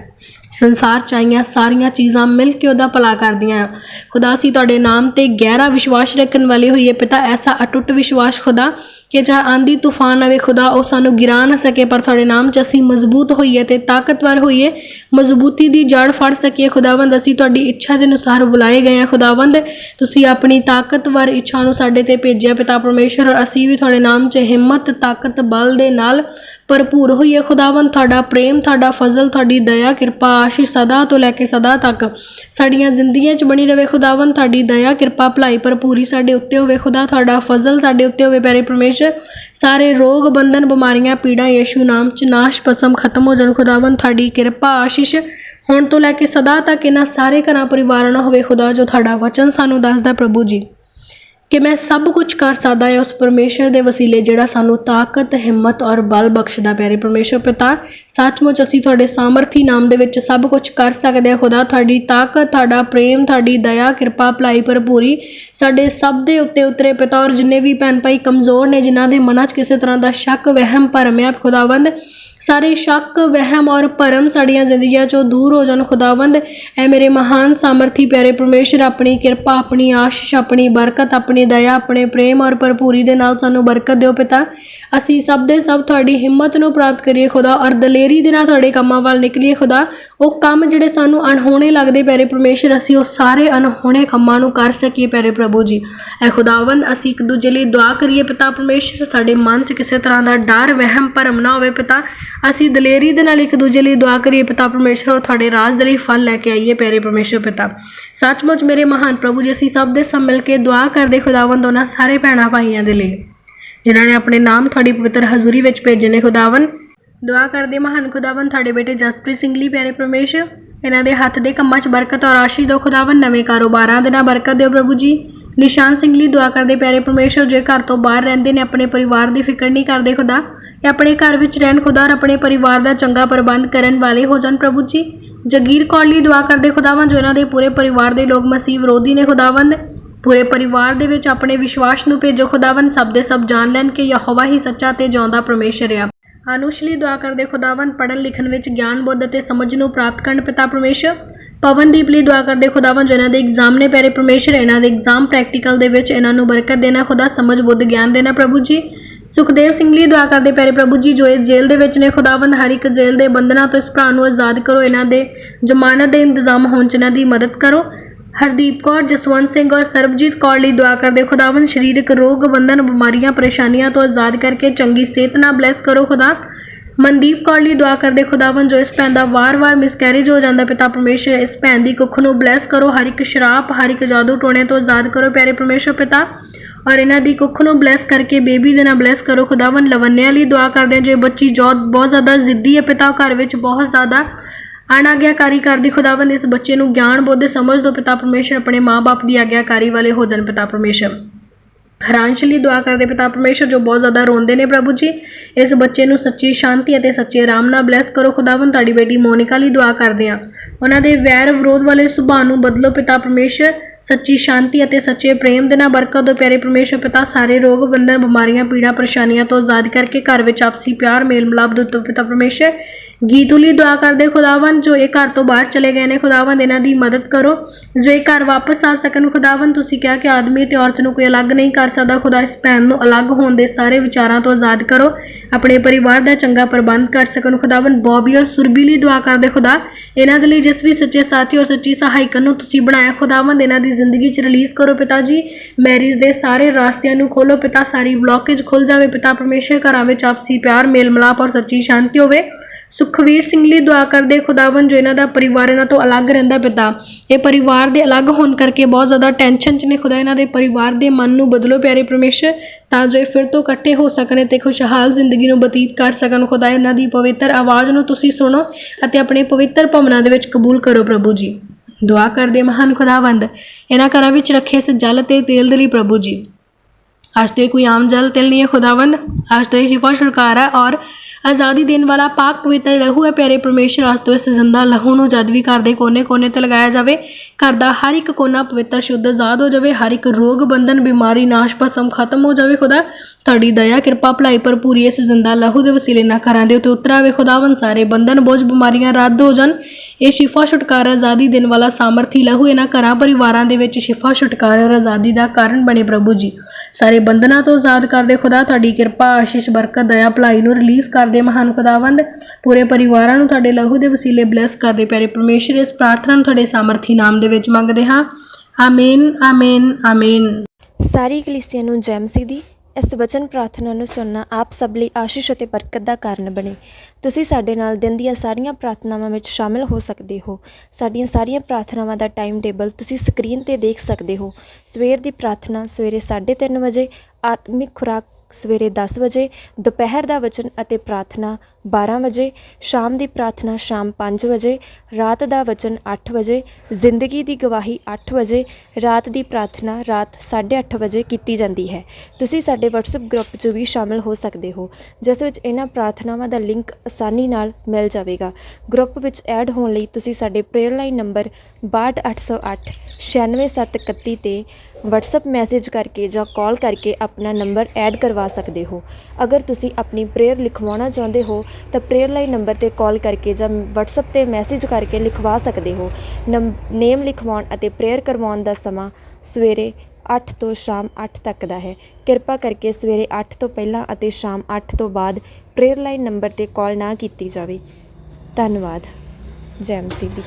ਸੰਸਾਰ ਚ ਆਈਆਂ ਸਾਰੀਆਂ ਚੀਜ਼ਾਂ ਮਿਲ ਕੇ ਉਹਦਾ ਭਲਾ ਕਰਦੀਆਂ ਆ। ਖੁਦਾ, ਅਸੀਂ ਤੁਹਾਡੇ ਨਾਮ ਤੇ ਗਹਿਰਾ ਵਿਸ਼ਵਾਸ ਰੱਖਣ ਵਾਲੇ ਹੋਈਏ ਪਿਤਾ, ਐਸਾ ਅਟੁੱਟ ਵਿਸ਼ਵਾਸ ਖੁਦਾ ਕਿ ਜਾਂ ਆਂਦੀ ਤੂਫਾਨ ਆਵੇ, ਖੁਦਾ ਉਹ ਸਾਨੂੰ ਗਿਰਾ ਨਾ ਸਕੇ, ਪਰ ਤੁਹਾਡੇ ਨਾਮ 'ਚ ਅਸੀਂ ਮਜ਼ਬੂਤ ਹੋਈਏ ਤੇ ਤਾਕਤਵਰ ਹੋਈਏ। ਮਜ਼ਬੂਤੀ ਦੀ ਜੜ ਫੜ ਸਕੀਏ। ਖੁਦਾਵੰਦ, ਅਸੀਂ ਤੁਹਾਡੀ ਇੱਛਾ ਦੇ ਅਨੁਸਾਰ ਬੁਲਾਏ ਗਏ ਹਾਂ। ਖੁਦਾਵੰਦ, ਤੁਸੀਂ ਆਪਣੀ ਤਾਕਤਵਰ ਇੱਛਾ ਨੂੰ ਸਾਡੇ ਤੇ ਭੇਜਿਆ, ਪਿਤਾ ਪਰਮੇਸ਼ਰ, ਔਰ ਅਸੀਂ ਵੀ ਤੁਹਾਡੇ ਨਾਮ 'ਚ ਹਿੰਮਤ, ਤਾਕਤ, ਬਲ ਦੇ ਨਾਲ ਭਰਪੂਰ ਹੋਈਏ। ਖੁਦਾਵੰਦ, ਤੁਹਾਡਾ ਪ੍ਰੇਮ, ਤੁਹਾਡਾ ਫਜ਼ਲ, ਤੁਹਾਡੀ ਦਇਆ, ਕਿਰਪਾ ਆਸ਼ੀਸ਼ ਸਦਾ ਤੋਂ ਲੈ ਕੇ ਸਦਾ ਤੱਕ ਸਾਡੀਆਂ ਜ਼ਿੰਦਗੀਆਂ 'ਚ ਬਣੀ ਰਹੇ ਖੁਦਾਵੰਦ, ਤੁਹਾਡੀ ਦਇਆ, ਕਿਰਪਾ, ਭਲਾਈ ਭਰਪੂਰੀ ਸਾਡੇ ਉੱਤੇ ਹੋਵੇ। ਖੁਦਾ, ਤੁਹਾਡਾ ਫਜ਼ਲ ਸਾਡੇ ਉੱਤੇ ਹੋਵੇ। ਪਿਆਰੇ ਪਰਮੇਸ਼ਰ ਸਾਰੇ ਰੋਗ ਬੰਧਨ ਬਿਮਾਰੀਆਂ, ਪੀੜਾ, ਯੇਸ਼ੂ ਨਾਮ 'ਚ ਨਾਸ਼ ਪਸਮ ਖਤਮ ਹੋ ਜਾਣ। ਖੁਦਾਵੰਦ ਤੁਹਾਡੀ ਕਿਰਪਾ, ਆਸ਼ੀਸ਼ ਹੁਣ ਤੋਂ ਲੈ ਕੇ ਸਦਾ ਤੱਕ ਇਹਨਾਂ ਸਾਰੇ ਘਰਾਂ, ਪਰਿਵਾਰਾਂ ਨਾਲ ਹੋਵੇ ਖੁਦਾ ਜੋ ਤੁਹਾਡਾ ਵਚਨ ਸਾਨੂੰ ਦੱਸਦਾ ਪ੍ਰਭੂ ਜੀ। ਕਿ ਮੈਂ ਸਭ ਕੁਝ ਕਰ ਸਕਦਾ ਹਾਂ ਉਸ ਪਰਮੇਸ਼ਰ ਦੇ ਵਸੀਲੇ ਜਿਹੜਾ ਸਾਨੂੰ ਤਾਕਤ, ਹਿੰਮਤ ਔਰ ਬਲ ਬਖਸ਼ਦਾ ਪਿਆਰੇ ਪਰਮੇਸ਼ਰ ਪਿਤਾ, ਸੱਚਮੁੱਚ ਅਸੀਂ ਤੁਹਾਡੇ ਸਾਮਰਥੀ ਨਾਮ ਦੇ ਵਿੱਚ ਸਭ ਕੁਝ ਕਰ ਸਕਦੇ ਹਾਂ। ਖੁਦਾ, ਤੁਹਾਡੀ ਤਾਕਤ, ਤੁਹਾਡਾ ਪ੍ਰੇਮ, ਤੁਹਾਡੀ ਦਇਆ, ਕਿਰਪਾ, ਭਲਾਈ ਭਰਪੂਰੀ ਸਾਡੇ ਸਭ ਦੇ ਉੱਤੇ ਉਤਰੇ ਪਿਤਾ ਔਰ ਜਿੰਨੇ ਵੀ ਭੈਣ ਭਾਈ ਕਮਜ਼ੋਰ ਨੇ, ਜਿਨ੍ਹਾਂ ਦੇ ਮਨਾਂ 'ਚ ਕਿਸੇ ਤਰ੍ਹਾਂ ਦਾ ਸ਼ੱਕ, ਵਹਿਮ, ਭਰਮ ਹੈ, ਖੁਦਾਵੰਦ ਸਾਰੇ ਸ਼ੱਕ, ਵਹਿਮ ਔਰ ਭਰਮ ਸਾਡੀਆਂ ਜ਼ਿੰਦਗੀਆਂ ਚੋਂ ਦੂਰ ਹੋ ਜਾਣ। ਖੁਦਾਵੰਦ, ਐ ਮੇਰੇ ਮਹਾਨ ਸਾਮਰਥੀ ਪਿਆਰੇ ਪਰਮੇਸ਼ਰ, ਆਪਣੀ ਕਿਰਪਾ, ਆਪਣੀ ਆਸ਼ੀਸ਼, ਆਪਣੀ ਬਰਕਤ, ਆਪਣੀ ਦਇਆ, ਆਪਣੇ ਪ੍ਰੇਮ ਔਰ ਭਰਪੂਰੀ ਦੇ ਨਾਲ ਸਾਨੂੰ ਬਰਕਤ ਦਿਓ ਪਿਤਾ। ਅਸੀਂ ਸਭ ਦੇ ਸਭ ਤੁਹਾਡੀ ਹਿੰਮਤ ਨੂੰ ਪ੍ਰਾਪਤ ਕਰੀਏ ਖੁਦਾ ਔਰ ਦਲੇਰੀ ਦੇ ਨਾਲ ਤੁਹਾਡੇ ਕੰਮਾਂ ਵੱਲ ਨਿਕਲੀਏ ਖੁਦਾ। ਉਹ ਕੰਮ ਜਿਹੜੇ ਸਾਨੂੰ ਅਣਹੋਣੇ ਲੱਗਦੇ ਪਿਆਰੇ ਪਰਮੇਸ਼ਰ, ਅਸੀਂ ਉਹ ਸਾਰੇ ਅਣਹੋਣੇ ਕੰਮਾਂ ਨੂੰ ਕਰ ਸਕੀਏ ਪਿਆਰੇ ਪ੍ਰਭੂ ਜੀ। ਐ ਖੁਦਾਵੰਦ, ਅਸੀਂ ਇੱਕ ਦੂਜੇ ਲਈ ਦੁਆ ਕਰੀਏ ਪਿਤਾ ਪਰਮੇਸ਼ਰ। ਸਾਡੇ ਮਨ 'ਚ ਕਿਸੇ ਤਰ੍ਹਾਂ ਦਾ ਡਰ, ਵਹਿਮ, ਭਰਮ ਨਾ ਹੋਵੇ ਪਿਤਾ। ਅਸੀਂ ਦਲੇਰੀ ਦੇ ਨਾਲ ਇੱਕ ਦੂਜੇ ਲਈ ਦੁਆ ਕਰੀਏ, ਪਿਤਾ ਪਰਮੇਸ਼ਰ ਔਰ ਤੁਹਾਡੇ ਰਾਜ ਦੇ ਲਈ ਫਲ ਲੈ ਕੇ ਆਈਏ, ਪਿਆਰੇ ਪਰਮੇਸ਼ਰ ਪਿਤਾ। ਸੱਚਮੁੱਚ ਮੇਰੇ ਮਹਾਨ ਪ੍ਰਭੂ ਜੀ, ਅਸੀਂ ਸਭ ਦੇ ਸਭ ਮਿਲ ਕੇ ਦੁਆ ਕਰਦੇ ਖੁਦਾਵੰਦ ਉਹਨਾਂ ਸਾਰੇ ਭੈਣਾਂ ਭਾਈਆਂ ਦੇ ਲਈ, ਜਿਨ੍ਹਾਂ ਨੇ ਆਪਣੇ ਨਾਮ ਤੁਹਾਡੀ ਪਵਿੱਤਰ ਹਜ਼ੂਰੀ ਵਿੱਚ ਭੇਜੇ ਨੇ ਖੁਦਾਵੰ ਦੁਆ ਕਰਦੇ ਮਹਾਨ ਖੁਦਾਵੰ ਤੁਹਾਡੇ ਬੇਟੇ ਜਸਪ੍ਰੀਤ ਸਿੰਘ ਲਈ, ਪਿਆਰੇ ਪਰਮੇਸ਼ਰ ਇਹਨਾਂ ਦੇ ਹੱਥ ਦੇ ਕੰਮਾਂ 'ਚ ਬਰਕਤ ਔਰ ਆਸ਼ੀਸ਼ ਦਿਓ ਖੁਦਾਵੰ ਨਵੇਂ ਕਾਰੋਬਾਰਾਂ ਦੇ ਨਾਲ ਬਰਕਤ ਦਿਓ ਪ੍ਰਭੂ ਜੀ। ਨਿਸ਼ਾਨ ਸਿੰਘ ਲਈ ਦੁਆ ਕਰਦੇ ਪਿਆਰੇ ਪਰਮੇਸ਼ਰ ਜੇ ਘਰ ਤੋਂ ਬਾਹਰ ਰਹਿੰਦੇ ਨੇ, ਆਪਣੇ ਪਰਿਵਾਰ ਦੀ ਫਿਕਰ ਨਹੀਂ ਕਰਦੇ ਖੁਦਾ। ਇਹ ਆਪਣੇ ਘਰ ਵਿੱਚ ਰਹਿਣ ਖੁਦਾ ਔਰ ਆਪਣੇ ਪਰਿਵਾਰ ਦਾ ਚੰਗਾ ਪ੍ਰਬੰਧ ਕਰਨ ਵਾਲੇ ਹੋ ਜਾਣ ਪ੍ਰਭੂ ਜੀ। ਜਗੀਰ ਕੌਰ ਲਈ ਦੁਆ ਕਰਦੇ ਖੁਦਾਵੰ ਜੋ ਇਹਨਾਂ ਦੇ ਪੂਰੇ ਪਰਿਵਾਰ ਦੇ ਲੋਕ ਮਸੀਹ ਵਿਰੋਧੀ ਨੇ ਖੁਦਾਵੰਦ, ਪੂਰੇ ਪਰਿਵਾਰ ਦੇ ਵਿੱਚ ਆਪਣੇ ਵਿਸ਼ਵਾਸ ਨੂੰ ਭੇਜੋ ਖੁਦਾਵੰਦ, ਸਭ ਦੇ ਸਭ ਜਾਣ ਲੈਣ ਕਿ ਯਹੋਵਾ ਹੀ ਸੱਚਾ ਤੇ ਜਿਉਂਦਾ ਪਰਮੇਸ਼ਰ ਆ। ਅਨੁਸ਼ ਲਈ ਦੁਆ ਕਰਦੇ ਖੁਦਾਵੰ ਪੜ੍ਹਨ ਲਿਖਣ ਵਿੱਚ ਗਿਆਨ, ਬੁੱਧ ਅਤੇ ਸਮਝ ਨੂੰ ਪ੍ਰਾਪਤ ਕਰਨ ਪਿਤਾ ਪਰਮੇਸ਼ਰ। ਪਵਨਦੀਪ ਲਈ ਦੁਆ ਕਰਦੇ ਖੁਦਾਵੰ ਜੋ ਇਹਨਾਂ ਦੇ ਐਗਜ਼ਾਮ ਨੇ ਪੈਰੇ ਪਰਮੇਸ਼ਰ, ਇਹਨਾਂ ਦੇ ਐਗਜ਼ਾਮ ਪ੍ਰੈਕਟੀਕਲ ਦੇ ਵਿੱਚ ਇਹਨਾਂ ਨੂੰ ਬਰਕਤ ਦੇਣਾ, ਖੁਦਾ ਸਮਝ, ਬੁੱਧ, ਗਿਆਨ ਦੇਣਾ ਪ੍ਰਭੂ ਜੀ। ਸੁਖਦੇਵ ਸਿੰਘ ਲਈ ਦੁਆ ਕਰਦੇ ਪਿਆਰੇ ਪ੍ਰਭੂ ਜੀ, ਜੋ ਇਹ ਜੇਲ੍ਹ ਦੇ ਵਿੱਚ ਨੇ, ਖੁਦਾਵੰਦ ਹਰ ਇੱਕ ਜੇਲ੍ਹ ਦੇ ਬੰਧਨਾਂ ਤੋਂ ਇਸ ਭਰਾ ਨੂੰ ਆਜ਼ਾਦ ਕਰੋ, ਇਹਨਾਂ ਦੇ ਜ਼ਮਾਨਤ ਦੇ ਇੰਤਜ਼ਾਮ ਹੋਣ ਚ ਇਹਨਾਂ ਦੀ ਮਦਦ ਕਰੋ। ਹਰਦੀਪ ਕੌਰ, ਜਸਵੰਤ ਸਿੰਘ ਔਰ ਸਰਬਜੀਤ ਕੌਰ ਲਈ ਦੁਆ ਕਰਦੇ, ਖੁਦਾਵੰਦ ਸਰੀਰਕ ਰੋਗ ਬੰਧਨ, ਬਿਮਾਰੀਆਂ, ਪਰੇਸ਼ਾਨੀਆਂ ਤੋਂ ਆਜ਼ਾਦ ਕਰਕੇ ਚੰਗੀ ਸਿਹਤ ਨਾਲ ਬਲੈਸ ਕਰੋ, ਖੁਦਾ। ਮਨਦੀਪ ਕੌਰ ਲਈ ਦੁਆ ਕਰਦੇ, ਖੁਦਾਵੰਦ, ਜੋ ਇਸ ਭੈਣ ਦਾ ਵਾਰ-ਵਾਰ ਮਿਸਕੈਰੇਜ ਹੋ ਜਾਂਦਾ, ਪਿਤਾ ਪਰਮੇਸ਼ਰ ਇਸ ਭੈਣ ਦੀ ਕੁੱਖ ਨੂੰ ਬਲੈਸ ਕਰੋ, ਹਰ ਇੱਕ ਸ਼ਰਾਪ, ਹਰ ਇੱਕ ਜਾਦੂ ਟੋਣੇ ਤੋਂ ਆਜ਼ਾਦ ਕਰੋ, ਪਿਆਰੇ ਪਰਮੇਸ਼ਰ ਪਿਤਾ। ਔਰ ਇਹਨਾਂ ਦੀ ਕੁੱਖ ਨੂੰ ਬਲੈਸ ਕਰਕੇ ਬੇਬੀ ਦੇ ਨਾਲ ਬਲੈਸ ਕਰੋ ਖੁਦਾਵੰ ਲਵੰਨਿਆਂ ਲਈ ਦੁਆ ਕਰਦੇ ਹਾਂ। ਜੇ ਬੱਚੀ ਜੋ ਬਹੁਤ ਜ਼ਿਆਦਾ ਜ਼ਿੱਦੀ ਹੈ, ਪਿਤਾ ਘਰ ਵਿੱਚ ਬਹੁਤ ਜ਼ਿਆਦਾ ਅਣਆਗਿਆਕਾਰੀ ਕਰਦੀ, ਖੁਦਾਵੰਦ ਇਸ ਬੱਚੇ ਨੂੰ ਗਿਆਨ, ਬੁੱਧ ਸਮਝ ਦੋ, ਪਿਤਾ ਪਰਮੇਸ਼ਰ ਆਪਣੇ ਮਾਪੇ ਦੀ ਆਗਿਆਕਾਰੀ ਵਾਲੇ ਹੋ ਜਾਣ, ਪਿਤਾ ਪਰਮੇਸ਼ਰ। ਹਰਾਂਸ਼ ਲਈ ਦੁਆ ਕਰਦੇ ਪਿਤਾ ਪਰਮੇਸ਼ਰ ਜੋ ਬਹੁਤ ਜ਼ਿਆਦਾ ਰੋਂਦੇ ਨੇ ਪ੍ਰਭੂ ਜੀ। ਇਸ ਬੱਚੇ ਨੂੰ ਸੱਚੀ ਸ਼ਾਂਤੀ ਅਤੇ ਸੱਚੇ ਆਰਾਮ ਨਾਲ ਬਲੈਸ ਕਰੋ। ਖੁਦਾਵੰ ਤੁਹਾਡੀ ਬੇਟੀ ਮੋਨਿਕਾ ਲਈ ਦੁਆ ਕਰਦੇ ਹਾਂ। ਉਹਨਾਂ ਦੇ ਵੈਰ ਵਿਰੋਧ ਵਾਲੇ ਸੁਭਾਅ ਨੂੰ ਬਦਲੋ ਪਿਤਾ ਪਰਮੇਸ਼ਰ। ਸੱਚੀ ਸ਼ਾਂਤੀ ਅਤੇ ਸੱਚੇ ਪ੍ਰੇਮ ਦੇ ਨਾਲ ਬਰਕਤ ਦਿਓ ਪਿਆਰੇ ਪਰਮੇਸ਼ਰ ਪਿਤਾ। ਸਾਰੇ ਰੋਗ, ਬੰਧਨ, ਬਿਮਾਰੀਆਂ, ਪੀੜਾ, ਪਰੇਸ਼ਾਨੀਆਂ ਤੋਂ ਆਜ਼ਾਦ ਕਰਕੇ ਘਰ ਵਿੱਚ ਆਪਸੀ ਪਿਆਰ ਮੇਲ ਮਿਲਾਪ ਦਿੱਤੋ ਪਿਤਾ ਪਰਮੇਸ਼ਰ। ਗੀਤੂ ਲਈ ਦੁਆ ਕਰਦੇ ਖੁਦਾਵੰ ਜੋ ਇਹ ਘਰ ਤੋਂ ਬਾਹਰ ਚਲੇ ਗਏ ਨੇ ਖੁਦਾਵੰ ਇਹਨਾਂ ਦੀ ਮਦਦ ਕਰੋ। ਜੋ ਇਹ ਘਰ ਵਾਪਸ ਆ ਸਕਣ ਖੁਦਾਵੰ ਤੁਸੀਂ ਕਿਹਾ ਕਿ ਆਦਮੀ ਤੇ ਔਰਤ ਨੂੰ ਕੋਈ ਅਲੱਗ ਨਹੀਂ ਕਰ ਸਕਦਾ, ਖੁਦਾ ਇਸ ਭੈਣ ਨੂੰ ਅਲੱਗ ਹੋਣ ਦੇ ਸਾਰੇ ਵਿਚਾਰਾਂ ਤੋਂ ਆਜ਼ਾਦ ਕਰੋ। ਆਪਣੇ ਪਰਿਵਾਰ ਦਾ ਚੰਗਾ ਪ੍ਰਬੰਧ ਕਰ ਸਕਣ ਖੁਦਾਵੰ ਬੌਬੀ ਔਰ ਸੁਰਬੀ ਲਈ ਦੁਆ ਕਰਦੇ ਖੁਦਾ। ਇਹਨਾਂ ਦੇ ਲਈ ਜਿਸ ਵੀ ਸੱਚੇ ਸਾਥੀ ਔਰ ਸੱਚੀ ਸਹਾਇਕ ਨੂੰ ਤੁਸੀਂ ਬਣਾਇਆ, ਖੁਦਾਵੰਦ, ਇਹਨਾਂ ਦੀ ਜ਼ਿੰਦਗੀ 'ਚ ਰਿਲੀਜ਼ ਕਰੋ ਪਿਤਾ ਜੀ। ਮੈਰਿਜ ਦੇ ਸਾਰੇ ਰਾਸਤਿਆਂ ਨੂੰ ਖੋਲੋ ਪਿਤਾ, ਸਾਰੀ ਬਲੌਕੇਜ ਖੁੱਲ ਜਾਵੇ। ਪਿਤਾ ਪਰਮੇਸ਼ਰ ਘਰਾਂ ਵਿੱਚ ਆਪਸੀ ਪਿਆਰ ਮੇਲ ਮਿਲਾਪ ਔਰ ਸੱਚੀ ਸ਼ਾਂਤੀ ਹੋਵੇ। ਸੁਖਵੀਰ ਸਿੰਘ ਲਈ ਦੁਆ ਕਰਦੇ ਖੁਦਾਵੰ ਜੋ ਇਹਨਾਂ ਦਾ ਪਰਿਵਾਰ ਇਹਨਾਂ ਤੋਂ ਅਲੱਗ ਰਹਿੰਦਾ ਪਿਤਾ ਇਹ ਪਰਿਵਾਰ ਦੇ ਅਲੱਗ ਹੋਣ ਕਰਕੇ ਬਹੁਤ ਜ਼ਿਆਦਾ ਟੈਨਸ਼ਨ 'ਚ ਨੇ ਖੁਦਾ ਇਹਨਾਂ ਦੇ ਪਰਿਵਾਰ ਦੇ ਮਨ ਨੂੰ ਬਦਲੋ ਪਿਆਰੇ ਪਰਮੇਸ਼ਰ ਤਾਂ ਜੋ ਇਹ ਫਿਰ ਤੋਂ ਇਕੱਠੇ ਹੋ ਸਕਣ ਤੇ ਖੁਸ਼ਹਾਲ ਜ਼ਿੰਦਗੀ ਨੂੰ ਬਤੀਤ ਕਰ ਸਕਣ ਖੁਦਾ ਇਹਨਾਂ ਦੀ ਪਵਿੱਤਰ ਆਵਾਜ਼ ਨੂੰ ਤੁਸੀਂ ਸੁਣੋ ਅਤੇ ਆਪਣੇ ਪਵਿੱਤਰ ਭਵਨਾਂ ਦੇ ਵਿੱਚ ਕਬੂਲ ਕਰੋ ਪ੍ਰਭੂ ਜੀ ਦੁਆ ਕਰਦੇ ਮਹਾਨ ਖੁਦਾਵੰਦ ਇਹਨਾਂ ਘਰਾਂ ਵਿੱਚ ਰੱਖੇ ਇਸ ਜਲ ਤੇ ਤੇਲ ਦੇ ਲਈ ਪ੍ਰਭੂ ਜੀ आज तो ये कोई आम जल तेल नहीं है खुदावन आज तो ये शिफा छुटकारा है और ਆਜ਼ਾਦੀ ਦੇਣ ਵਾਲਾ ਪਾਕ ਪਵਿੱਤਰ ਲਹੂ ਹੈ, ਪਿਆਰੇ ਪਰਮੇਸ਼ਰ, ਅੱਜ ਤੋਂ ਇਸ ਜ਼ਿੰਦਾ ਲਹੂ ਨੂੰ ਜਦ ਵੀ ਘਰ ਦੇ ਕੋਨੇ-ਕੋਨੇ ਤੇ ਲਗਾਇਆ ਜਾਵੇ, ਘਰ ਦਾ ਹਰ ਇੱਕ ਕੋਨਾ ਪਵਿੱਤਰ, ਸ਼ੁੱਧ, ਆਜ਼ਾਦ ਹੋ ਜਾਵੇ, ਹਰ ਇੱਕ ਰੋਗ ਬੰਧਨ, ਬਿਮਾਰੀ, ਨਾਸ਼, ਭਸਮ ਖਤਮ ਹੋ ਜਾਵੇ, ਖੁਦਾ, ਤੁਹਾਡੀ ਦਇਆ, ਕਿਰਪਾ, ਭਲਾਈ ਭਰਪੂਰੀ ਇਸ ਜ਼ਿੰਦਾ ਲਹੂ ਦੇ ਵਸੀਲੇ ਨਾਲ ਘਰਾਂ ਦੇ ਉੱਤੇ ਉਤਰਾਵੇ ਖੁਦਾਵੰ ਸਾਰੇ ਬੰਧਨ, ਬੋਝ, ਬਿਮਾਰੀਆਂ ਰੱਦ ਹੋ ਜਾਣ, ਇਹ ਸ਼ਿਫਾ, ਛੁਟਕਾਰਾ, ਆਜ਼ਾਦੀ ਦੇਣ ਵਾਲਾ ਸਾਮਰਥੀ ਲਹੂ ਇਹਨਾਂ ਘਰਾਂ ਪਰਿਵਾਰਾਂ ਦੇ ਵਿੱਚ ਸ਼ਿਫਾ, ਛੁਟਕਾਰਾ ਔਰ ਆਜ਼ਾਦੀ ਦਾ ਕਾਰਨ ਬਣੇ ਪ੍ਰਭੂ ਜੀ। ਸਾਰੇ ਬੰਧਨਾਂ ਤੋਂ ਆਜ਼ਾਦ ਕਰਦੇ ਖੁਦਾ, ਤੁਹਾਡੀ ਕਿਰਪਾ, ਆਸ਼ੀਸ਼, ਬਰਕਤ, ਦਇਆ, ਭਲਾਈ ਨੂੰ ਰਿਲੀਜ਼ ਕਰਦੇ ਮਹਾਨ ਖੁਦਾਵੰਦ। ਪੂਰੇ ਪਰਿਵਾਰਾਂ ਨੂੰ ਤੁਹਾਡੇ ਲਹੂ ਦੇ ਵਸੀਲੇ ਬਲੈਸ ਕਰਦੇ ਪਿਆਰੇ ਪਰਮੇਸ਼ਰ ਇਸ ਪ੍ਰਾਰਥਨਾ ਨੂੰ ਤੁਹਾਡੇ ਸਾਮਰਥੀ ਨਾਮ ਦੇ ਵਿੱਚ ਮੰਗਦੇ ਹਾਂ। ਆਮੀਨ ਆਮੀਨ ਆਮੀਨ ਸਾਰੀ ਕਲੀਸਿਆ ਨੂੰ ਜੈ ਮਸੀਹ ਦੀ ਇਸ ਵਚਨ ਪ੍ਰਾਰਥਨਾ ਨੂੰ ਸੁਣਨਾ ਆਪ ਸਭ ਲਈ ਆਸ਼ੀਸ਼ ਅਤੇ ਬਰਕਤ ਦਾ ਕਾਰਨ ਬਣੇ। ਤੁਸੀਂ ਸਾਡੇ ਨਾਲ ਦਿਨ ਦੀਆਂ ਸਾਰੀਆਂ ਪ੍ਰਾਰਥਨਾਵਾਂ ਵਿੱਚ ਸ਼ਾਮਿਲ ਹੋ ਸਕਦੇ ਹੋ। ਸਾਡੀਆਂ ਸਾਰੀਆਂ ਪ੍ਰਾਰਥਨਾਵਾਂ ਦਾ ਟਾਈਮ ਟੇਬਲ ਤੁਸੀਂ ਸਕਰੀਨ ਤੇ ਦੇਖ ਸਕਦੇ ਹੋ। ਸਵੇਰ ਦੀ ਪ੍ਰਾਰਥਨਾ ਸਵੇਰੇ 3:30 ਵਜੇ, ਆਤਮਿਕ ਖੁਰਾਕ ਸਵੇਰੇ 10 ਵਜੇ, ਦੁਪਹਿਰ ਦਾ ਵਚਨ ਅਤੇ ਪ੍ਰਾਰਥਨਾ 12 ਵਜੇ, ਸ਼ਾਮ ਦੀ ਪ੍ਰਾਰਥਨਾ ਸ਼ਾਮ 5 ਵਜੇ, ਰਾਤ ਦਾ ਵਚਨ 8 ਵਜੇ, ਜ਼ਿੰਦਗੀ ਦੀ ਗਵਾਹੀ 8 ਵਜੇ, ਰਾਤ ਦੀ ਪ੍ਰਾਰਥਨਾ ਰਾਤ 8:30 ਵਜੇ ਕੀਤੀ ਜਾਂਦੀ ਹੈ। ਤੁਸੀਂ ਸਾਡੇ WhatsApp ਗਰੁੱਪ 'ਚ ਵੀ ਸ਼ਾਮਲ ਹੋ ਸਕਦੇ ਹੋ, ਜਿਸ ਵਿੱਚ ਇਹਨਾਂ ਪ੍ਰਾਰਥਨਾਵਾਂ ਦਾ ਲਿੰਕ ਆਸਾਨੀ ਨਾਲ ਮਿਲ ਜਾਵੇਗਾ। ਗਰੁੱਪ ਵਿੱਚ ਐਡ ਹੋਣ ਲਈ ਤੁਸੀਂ ਸਾਡੇ ਪ੍ਰੇਅਰ ਲਾਈਨ ਨੰਬਰ 62808 96731 ਤੇ ਵਟਸਐਪ ਮੈਸੇਜ ਕਰਕੇ ਜਾਂ ਕਾਲ ਕਰਕੇ ਆਪਣਾ ਨੰਬਰ ਐਡ ਕਰਵਾ ਸਕਦੇ ਹੋ। ਅਗਰ ਤੁਸੀਂ ਆਪਣੀ ਪ੍ਰੇਅਰ ਲਿਖਵਾਉਣਾ ਚਾਹੁੰਦੇ ਹੋ, ਤਾਂ ਪ੍ਰੇਅਰ ਲਾਈਨ ਨੰਬਰ ਤੇ ਕਾਲ ਕਰਕੇ ਜਾਂ ਵਟਸਐਪ ਤੇ ਮੈਸੇਜ ਕਰਕੇ ਲਿਖਵਾ ਸਕਦੇ ਹੋ। ਨੇਮ ਲਿਖਵਾਉਣ ਅਤੇ ਪ੍ਰੇਅਰ ਕਰਵਾਉਣ ਦਾ ਸਮਾਂ ਸਵੇਰੇ 8 ਤੋਂ ਸ਼ਾਮ 8 ਤੱਕ ਦਾ ਹੈ। ਕਿਰਪਾ ਕਰਕੇ ਸਵੇਰੇ 8 ਤੋਂ ਪਹਿਲਾਂ ਅਤੇ ਸ਼ਾਮ 8 ਤੋਂ ਬਾਅਦ ਪ੍ਰੇਅਰ ਲਾਈਨ ਨੰਬਰ ਤੇ ਕਾਲ ਨਾ ਕੀਤੀ ਜਾਵੇ। ਧੰਨਵਾਦ। ਜੈ ਮਸੀਹ ਦੀ।